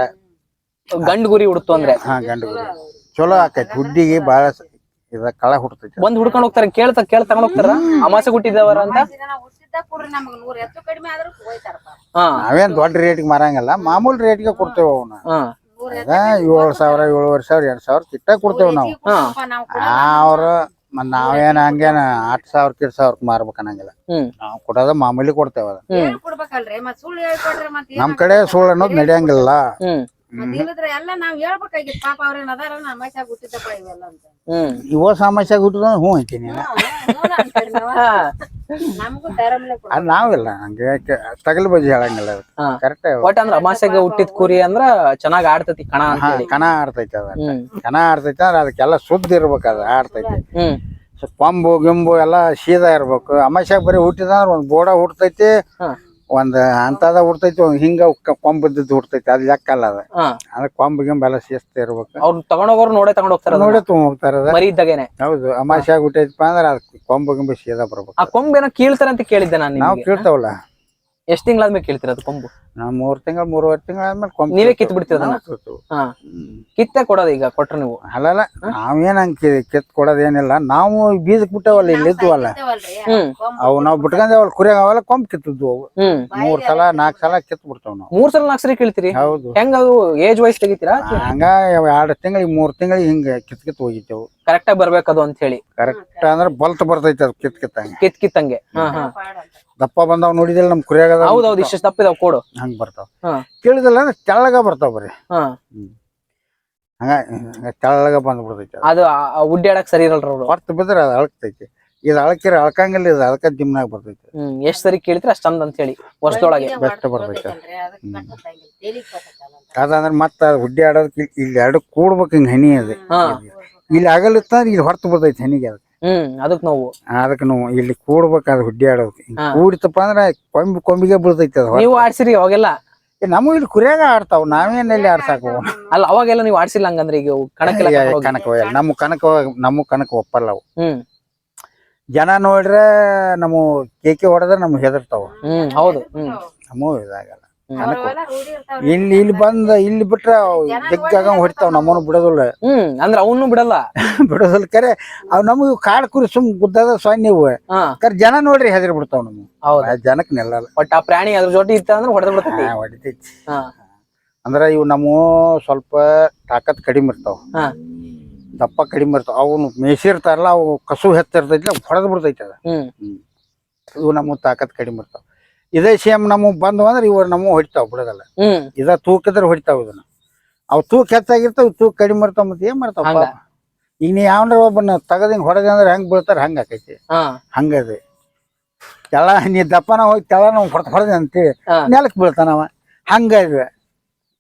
ಗಂಡು ಗುರಿ ಹುಡ್ತು ಅಂದ್ರೆ? ಹಾ ಗಂಡು ಗುರಿ ಚಲೋ ಆಕೈತಿ. ಹುಡ್ಡಿಗೆ ಬಾಳ ಸ- ಇದ ಕಳ ಹುಡ್ತೈತಿ ಬಂದ್ ಹುಡ್ಕೊಂಡ್ ಹೋಗ್ತಾರ ಕೇಳ್ತ ಕೇಳ್ ತಗೊಂಡ್ ಹೋಗ್ತಾರ? ಅಮಾಸೆ ಹುಟ್ಟಿದವರ ಅಂತ? ಹುಟ್ಟಿದ ಕೊಡ್ರಿ ನಮಗ್ ನೂರ್ ಹೆಚ್ಚು ಕಡಿಮೆ ಆದ್ರೂ ಹೋಯ್ತಾರಪ್ಪ. ಹಾ. ನಾವೇನ್ ದೊಡ್ಡ ರೇಟ್ಗೆ ಮಾರಂಗಿಲ್ಲ ಮಾಮೂಲಿ ರೇಟ್ಗೆ ಕೊಡ್ತೇವೆ ಅವನ್ನ ಹಾ. ನೂರ್ ಅದ ಏಳು ಸಾವಿರ ಏಳುವರೆ ಸಾವಿರ ಎರಡ್ ಸಾವಿರ ಕಿಟ್ಟ ಕೊಡ್ತೇವೆ ನಾವು. ನಾವು ಅವ್ರ ಮತ್ ನಾವೇನ್ ಹಂಗೇನ ಹತ್ತು ಸಾವಿರ ಕಿಟ್ ಸಾವಿರಕ್ಕೆ ಮಾರ್ಬೇಕು ಅನ್ನಂಗಿಲ್ಲ. ಹ್ಮ್. ನಾವು ಕೊಡೋದ ಮಾಮೂಲಿ ಕೊಡ್ತೇವೆ ಅದ. ಹ್ಮ್. ಹೇಳ್ ಕೊಡ್ಬೇಕಲ್ರಿ? ಮತ್ ಸುಳ್ಳು ಹೇಳ್ಕೊಡ್ರಿ ಮತ್ ನಮ್ ಕಡೆ ಸುಳ್ಳು ಅನ್ನೋದು ನಡೆಯಂಗಿಲ್ಲ. ಇಲ್ಲದ್ರ ಎಲ್ಲ ನಾವ್ ಹೇಳ್ಬೇಕಾಗಿತ್ತು. ಪಾಪ ಅವ್ರೇನ್ ಅದಾರ ನಮ್ಮೈಸಾಗ ಹುಟ್ಟಿದ್ದಪ್ಪ ಇವೆಲ್ಲ ಅಂತ. ಹ್ಮ್ ಇವ ಸಮಸ್ಯೆ ಹುಟ್ಟಿದ ಹ್ಞೂ ಅಂತೀನಿ ಅಂತೀರಿ ನಾವ. ನಮಗೂ ಧರ್ಮಲೆ ಕೊಡ. ಅದ್ ನಾವಿಲ್ಲ ಹಂಗೆ ಕೆ- ತಗಲ್ ಬಜ್ಜಿ ಹೇಳಂಗಿಲ್ಲ ಹಾ. ಕರೆಕ್ಟ್ ಒಟ್ ಅಂದ್ರ ಅಮಾಸ್ಯಾಗೆ ಹುಟ್ಟಿದ ಕುರಿ ಅಂದ್ರ ಚೆನ್ನಾಗ್ ಆಡ್ತತಿ ಕಣ ಅಂತ ಹಾ ಹೇಳಿ ಕಣ ಆಡ್ತೈತಿ ಅದ ಹ್ಮ್. ಕಣ ಆಡ್ತೈತಿ ಅಂದ್ರೆ ಅದಕ್ಕೆಲ್ಲ ಶುದ್ಧ ಇರ್ಬೇಕು ಅದು ಆಡ್ತೈತಿ. ಹ್ಮ್. ಸೊ ಕೊಂಬು ಗಿಂಬು ಎಲ್ಲ ಸೀದಾ ಇರ್ಬೇಕು. ಅಮಾಸ್ಯಾಗ ಬರೀ ಹುಟ್ಟಿದಂದ್ರ ಒಂದ್ ಬೋಡ ಹುಟ್ಟತೈತಿ ಹಾ. ಒಂದ್ ಅಂತದ ಹುಡ್ತೈತಿ ಒಂದ್ ಹಿಂಗ ಕೊಂಬ ಇದ್ದದ್ದು ಹುಡ್ತೈತಿ ಅದ್ ಲೆಕ್ಕಲ್ಲ ಅದ. ಹಾ. ಅಂದ್ರೆ ಕೊಂಬು ಗಿಂಬ ಎಲ್ಲ ಶಿಸ್ತ ಇರ್ಬೇಕು. ಅವ್ರು ತಗೊಂಡೋಗೋರು ನೋಡೇ ತಗೊಂಡ್ ಹೋಗ್ತಾರ ಅದನ್ನ. ನೋಡಿ ಹೋಗ್ತಾರ ಅದ. ಮರಿ ಇದ್ದಾಗೇನೆ. ಹೌದು ಅಮಾಸ್ಯಾಗ ಹುಟ್ಟೈತಿಪ್ಪ ಅಂದ್ರ ಅದ್ ಕೊಂಬ ಗಿಂಬ ಸೀದಾ ಬರ್ಬೇಕು. ಆ ಕೊಂಬೆನ ಏನೋ ಕೀಳ್ತಾರ ಅಂತ ಕೇಳಿದ್ದೆ ನಾನು ನಾವು ನಿಮ್ಗೆ. ಕೇಳ್ತಾವಲ್ಲ. ಎಷ್ಟ್ ತಿಂಗಳಾದ್ಮೇಲೆ ಕೇಳ್ತೀರ ಅದು ಕೊಂಬು? ನಾವ್ ಮೂರ್ ತಿಂಗಳ ಮೂರುವರೆ ತಿಂಗಳ ಆದ್ಮೇಲೆ ಕೊಂಬ್ ನೀವೇ ಕಿತ್ ಬಿಡ್ತೀರ ಅದನ್ನ? ನಾವು ಕಿತ್ತು. ಹಾ. ಹ್ಮ್. ಕಿತ್ತೆ ಕೊಡೋದು ಈಗ ಕೊಟ್ರು ನೀವು? ಅಲ್ಲಲ್ಲ ನಾವೇನ್ ಹಂಗ್ ಕಿ- ಕಿತ್ ಕೊಡೋದೇನಿಲ್ಲ. ನಾವು ಬೀಜ ಬಿಟ್ಟವಲ್ಲ ಇಲ್ಲಿ ಇದ್ವಲ್ಲ. ಹ್ಮ್. ಅವು ನಾವು ಬಿಟ್ಕೊಂಡೇವಲ್ಲ ಕುರಿಯಾಗ ಅವೆಲ್ಲ ಕೊಂಬ್ ಕಿತ್ತಿದ್ವು ಅವು. ಹ್ಮ್. ಮೂರ್ ಸಲ ನಾಕ್ ಸಲ ಕಿತ್ ಬಿಡ್ತಾವ್ ನಾವು. ಮೂರ್ ಸಲ ನಾಲ್ಕು ಸರಿ ಕೇಳ್ತೀರಿ? ಹೌದು. ಹೆಂಗ ಅದು ಏಜ್ ವೈಸ್ ತೆಗಿತೀರಾ? ಹಂಗ ಎರಡು ತಿಂಗಳಿಗೆ ಮೂರ್ ತಿಂಗಳಿಗೆ ಹಿಂಗ ಕಿತ್ ಕಿತ್ ಹೋಗಿತ್ತೇವು ಕರೆಕ್ಟ್ ಆಗಿ ಬರ್ಬೇಕದು ಅಂತ ಹೇಳಿ. ಕರೆಕ್ಟ್ ಅಂದ್ರೆ ಬಲ್ತ್ ಬರ್ತೈತೆ ಅದು ಕಿತ್ ಕಿತ್ತಂಗೆ. ಕಿತ್ ಕಿತ್ತಂಗೆ. ಹಾ ಹಾ. ದಪ್ಪ ಬಂದಾವ್ ನೋಡಿದಿಲ್ಲ ನಮ್ ಕುರಿಯಾಗ ಹೌದು ಹೌದೌದು ಇಷ್ಟು ತಪ್ಪಿದಾವ್ ಕೊಡು. ಹಂಗ್ ಬರ್ತಾವ. ಹಾ. ಕೇಳಿದಿಲ್ಲ ಅಂದ್ರೆ ತೆಳ್ಳಗ ಬರ್ತಾವ ಬರೀ. ಹಾ. ಹಂಗ ಹಂಗ ತೆಳ್ಳಗ ಬಂದ್ ಬಿಡ್ತೈತಿ ಅದು. ಅದು ಆ- ಆ ಉಡ್ಡಿ ಆಡಕ್ ಸರಿ ಇರಲ್ರ ಅವ್ರು. ಹೊರ್ತು ಬಿದ್ರೆ ಅದು ಅಳಕ್ತೈತಿ. ಇದು ಅಳಕಿರ ಅಳ್ಕಂಗಿಲ್ಲ ಇದು ಅಳಕ ದಿಮ್ನಾಗ ಬರ್ತೈತಿ. ಹ್ಮ್ ಎಷ್ಟ್ ಸರಿ ಕೇಳಿದ್ರೆ ಅಷ್ಟ್ ಚಂದ ಅಂತ ಹೇಳಿ ವರ್ಷದೊಳಗೆ ಬೆಸ್ಟ್ ಬರ್ತೈತಿ ಅದಂದ್ರೆ ಮತ್ತ ಹುಡ್ಡಿ ಆಡೋದಕ್ಕೆ ಇಲ್ಲಿ- ಎರಡು ಕೂಡ್ಬೇಕು ಹಿಂಗ ಹನಿ ಅದು. ಹಾ. ಇಲ್ಲಿ ಆಗಲಿತ್ತ ಇಲ್ಲಿ ಹೊರ್ತು ಬರ್ತೈತಿ ಹನಿಗೆ ಅದು ಹ್ಮ್ ಅದಕ್ ನೋವು. ಅದಕ್ಕೆ ನಾವು. ಇಲ್ಲಿ ಕೂಡ್ಬೇಕು ಅದು ಹುಡ್ಡಿ ಆಡೋದಕ್ಕೆ ಕೂಡಿತಪ್ಪ ಅಂದ್ರೆ ಕೊಂಬಿ ಕೊಂಬಿಗೆ ಬೀಳ್ತೈತಿ ಅದು ನೀವು ಆಡ್ಸಿರಿ ಅವಾಗೆಲ್ಲ. ಏ, ನಮಗೂ ಇಲ್ಲಿ ಕುರಿಯಾಗ ಆಡ್ತಾವ್. ನಾವೇನ್ ಇಲ್ಲಿ ಆಡ್ಸಾಕ ಅಲ್ಲ ಅವಾಗೆಲ್ಲ ನೀವು ಆಡ್ಸಿಲ್ಲ ಹಂಗಂದ್ರೆ ಈಗ ಇವು ಕಣಕ್ಕೆಲ್ಲ ಕರ್ಕೊಂಡ್ ಹೋಗಿ. ಕನಕ. ನಮ್ಮ ಕನಕ ನಮ್ಮ ಕನಕ ಒಪ್ಪಲ್ಲ ಅವು. ಹ್ಮ್. ಜನ ನೋಡ್ರೆ ನಮ್ಮ ಕೇಕೆ ಹೊಡೆದ್ರೆ ನಮ್ಗೆ ಹೆದರ್ತಾವ. ಹ್ಮ್ ಹೌದು. ಹ್ಮ್. ನಮಗೂ ಇದಾಗಲ್ಲ. ಇಲ್ಲಿ ಇಲ್ಲಿ ಬಂದ ಇಲ್ಲಿ ಬಿಟ್ರ ಜಗ್ಗಾಗ ಹೊಡಿತಾವ ನಮ್ಮನ್ನು ಬಿಡೋದಿಲ್ಲ. ಹ್ಮ್ ಅಂದ್ರೆ ಅವನು ಬಿಡಲ್ಲ. ಬಿಡೋದಿಲ್ಲ. ಕರೆ ಅವ್ ನಮಗ್ ಕಾಡ್ ಕುರಿ ಸುಮ್ ಗುದ್ದದ ಸೊನ್ನೆ ನೀವು. ಹಾ. ಕರೆ ಜನ ನೋಡ್ರಿ ಹೆದರಿ ಬಿಡ್ತಾವ ನಮ್ಗೆ. ಹೌದಾ. ಜನಕ್ ನಿಲ್ಲಲ್ಲ. ಬಟ್ ಆ ಪ್ರಾಣಿ ಅದ್ರ ಜೊತೆ ಇತ್ತ ಅಂದ್ರೆ ಹೊಡೆದ್ ಬಿಡ್ತೈತಿ. ಹಾ, ಹೊಡಿತೈತಿ. ಅಂದ್ರ ಇವು ನಮ್ಮ ಸ್ವಲ್ಪ ತಾಕತ್ ಕಡಿಮೆ ಇರ್ತಾವ. ಹಾ. ದಪ್ಪ ಕಡಿಮೆ ಇರ್ತಾವ. ಅವನು ಮೇಸಿರ್ತಾರಲ್ಲ ಅವು ಕಸು ಹೆತ್ತಿರ್ತೈತಿ ಹೊಡೆದ್ ಬಿಡ್ತೈತಿ ಅದ. ಹ್ಮ್. ಇವು ನಮ್ಮ ತಾಕತ್ ಕಡಿಮೆ ಇರ್ತಾವ. ಇದೇ ಸೇಮ್ ನಮಗ್ ಬಂದ್ವು ಅಂದ್ರೆ ಇವ್ರ ನಮ್ಮ ಹೊಡಿತಾವ ಬಿಡೋದಲ್ಲ. ಹ್ಮ್. ಇದ ತೂಕಿದ್ರೆ ಹೊಡಿತಾವ ಇದನ್ನ. ಅವ್ ತೂಕ ಹೆಚ್ಚಾಗಿರ್ತಾವ ತೂಕ ಕಡಿಮೆ ಇರ್ತಾವ ಮತ್ತೆ ಏನ್ ಮಾಡ್ತಾವ ಹಂಗ. ಪಾಪ? ಈಗ ನೀ ಯಾವನ್ರ ಒಬ್ಬನ ತಗದಿಂಗ್ ಹಿಂಗ್ ಹೊಡೆದ ಅಂದ್ರೆ ಹೆಂಗ್ ಬೀಳ್ತಾರ ಹಂಗ ಆಕೈತಿ. ಹಾ. ಹಂಗದೆ ತೆಳ ನೀ ದಪ್ಪನ ಹೋಗಿ ತೆಳ ನಾವು ಹೊಡೆದ ಹೊಡೆದ ಅಂತೀವಿ ಹಾ. ನೆಲಕ್ ಬೀಳ್ತಾನವ ಹಂಗ ಇದ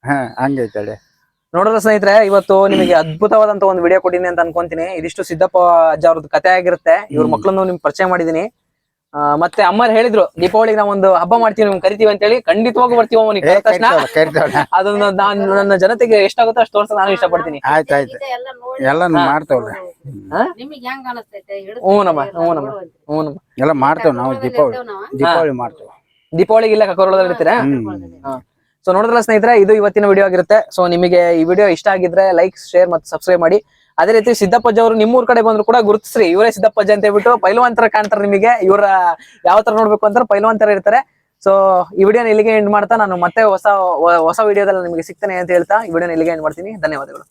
ಹಾ ಹಂಗೈತಳೆ ನೋಡಿದ್ರ ಸ್ನೇಹಿತರೆ ಇವತ್ತು ನಿಮಗೆ ಅದ್ಭುತವಾದಂತ ಒಂದು ವಿಡಿಯೋ ಕೊಟ್ಟಿನಿ ಅಂತ ಅನ್ಕೊಂತೀನಿ. ಇದಿಷ್ಟು ಸಿದ್ದಪ್ಪ ಅಜ್ಜ ಅವ್ರದ್ದು ಕತೆ ಆಗಿರುತ್ತೆ. ಇವ್ರ ಮಕ್ಕಳನ್ನು ನಿಮ್ಗೆ ಪರಿಚಯ ಮಾಡಿದೀನಿ. ಮತ್ತೆ ಅಮ್ಮರ್ ಹೇಳಿದ್ರು ದೀಪಾವಳಿಗೆ ನಾವು ಒಂದು ಹಬ್ಬ ಮಾಡ್ತೀವಿ ನಿಮ್ಗೆ ಕರಿತೀವಿ ಅಂತ ಹೇಳಿ ಖಂಡಿತವಾಗಿ ಬರ್ತೀವಿ ಅವನಿಗೆ ತಕ್ಷಣ. ಅದನ್ನ ನಾನು ನನ್ನ ಜನತೆಗೆ ಎಷ್ಟಾಗುತ್ತೋ ಅಷ್ಟು ತೋರಿಸ ನಾನು ಇಷ್ಟಪಡ್ತೀನಿ. ಆಯ್ತು ಆಯ್ತು. ಎಲ್ಲ ಮಾಡ್ತಾವಲ್ಲ. ನಿಮಗೆ ಹೆಂಗ್ ಅನಸ್ತೈತೆ? ಹಿಡಿದು ಹ್ಞೂ ನಮ್ಮ ಹ್ಞೂ ನಮ್ಮ ಎಲ್ಲ ಮಾಡ್ತೇವ್ ನಾವು ದೀಪಾವಳಿ ದೀಪಾವಳಿ. ಮಾಡ್ತೇವೆ. ದೀಪಾವಳಿಗೆ ಇಲ್ಲ ಕಕೋರದಲ್ಲಿ ಇರ್ತೀರಾ? ಸೊ ನೋಡಿದ್ರಲ್ಲ ಸ್ನೇಹಿತರೆ ಇದು ಇವತ್ತಿನ ವಿಡಿಯೋ ಆಗಿರುತ್ತೆ. ಸೊ ನಿಮಗೆ ಈ ವಿಡಿಯೋ ಇಷ್ಟ ಆಗಿದ್ರೆ ಲೈಕ್ ಶೇರ್ ಮತ್ತು ಸಬ್ಸ್ಕ್ರೈಬ್ ಮಾಡಿ. ಅದೇ ರೀತಿ ಸಿದ್ದಪ್ಪಜ್ಜ ಅವರು ನಿಮ್ಮೂರ್ ಕಡೆ ಬಂದ್ರು ಕೂಡ ಗುರುತಿಸ್ರಿ. ಇವರೇ ಸಿದ್ದಪ್ಪಜ್ಜ ಅಂತ ಹೇಳ್ಬಿಟ್ಟು ಪೈಲ್ವಾನ್ ತರ ಕಾಣ್ತಾರೆ ನಿಮಗೆ. ಇವರ ಯಾವ ತರ ನೋಡ್ಬೇಕು ಅಂತಾರೆ ಪೈಲ್ವಾನ್ ತರ ಇರ್ತಾರೆ. ಸೊ ಈ ವಿಡಿಯೋನ ಇಲ್ಲಿಗೆ ಎಂಡ್ ಮಾಡ್ತಾ ನಾನು ಮತ್ತೆ ಹೊಸ ಹೊಸ ವಿಡಿಯೋದಲ್ಲಿ ನಿಮಗೆ ಸಿಗ್ತೇನೆ ಅಂತ ಹೇಳ್ತಾ ಈ ವಿಡಿಯೋನ ಇಲ್ಲಿಗೆ ಎಂಡ್ ಮಾಡ್ತೀನಿ. ಧನ್ಯವಾದಗಳು.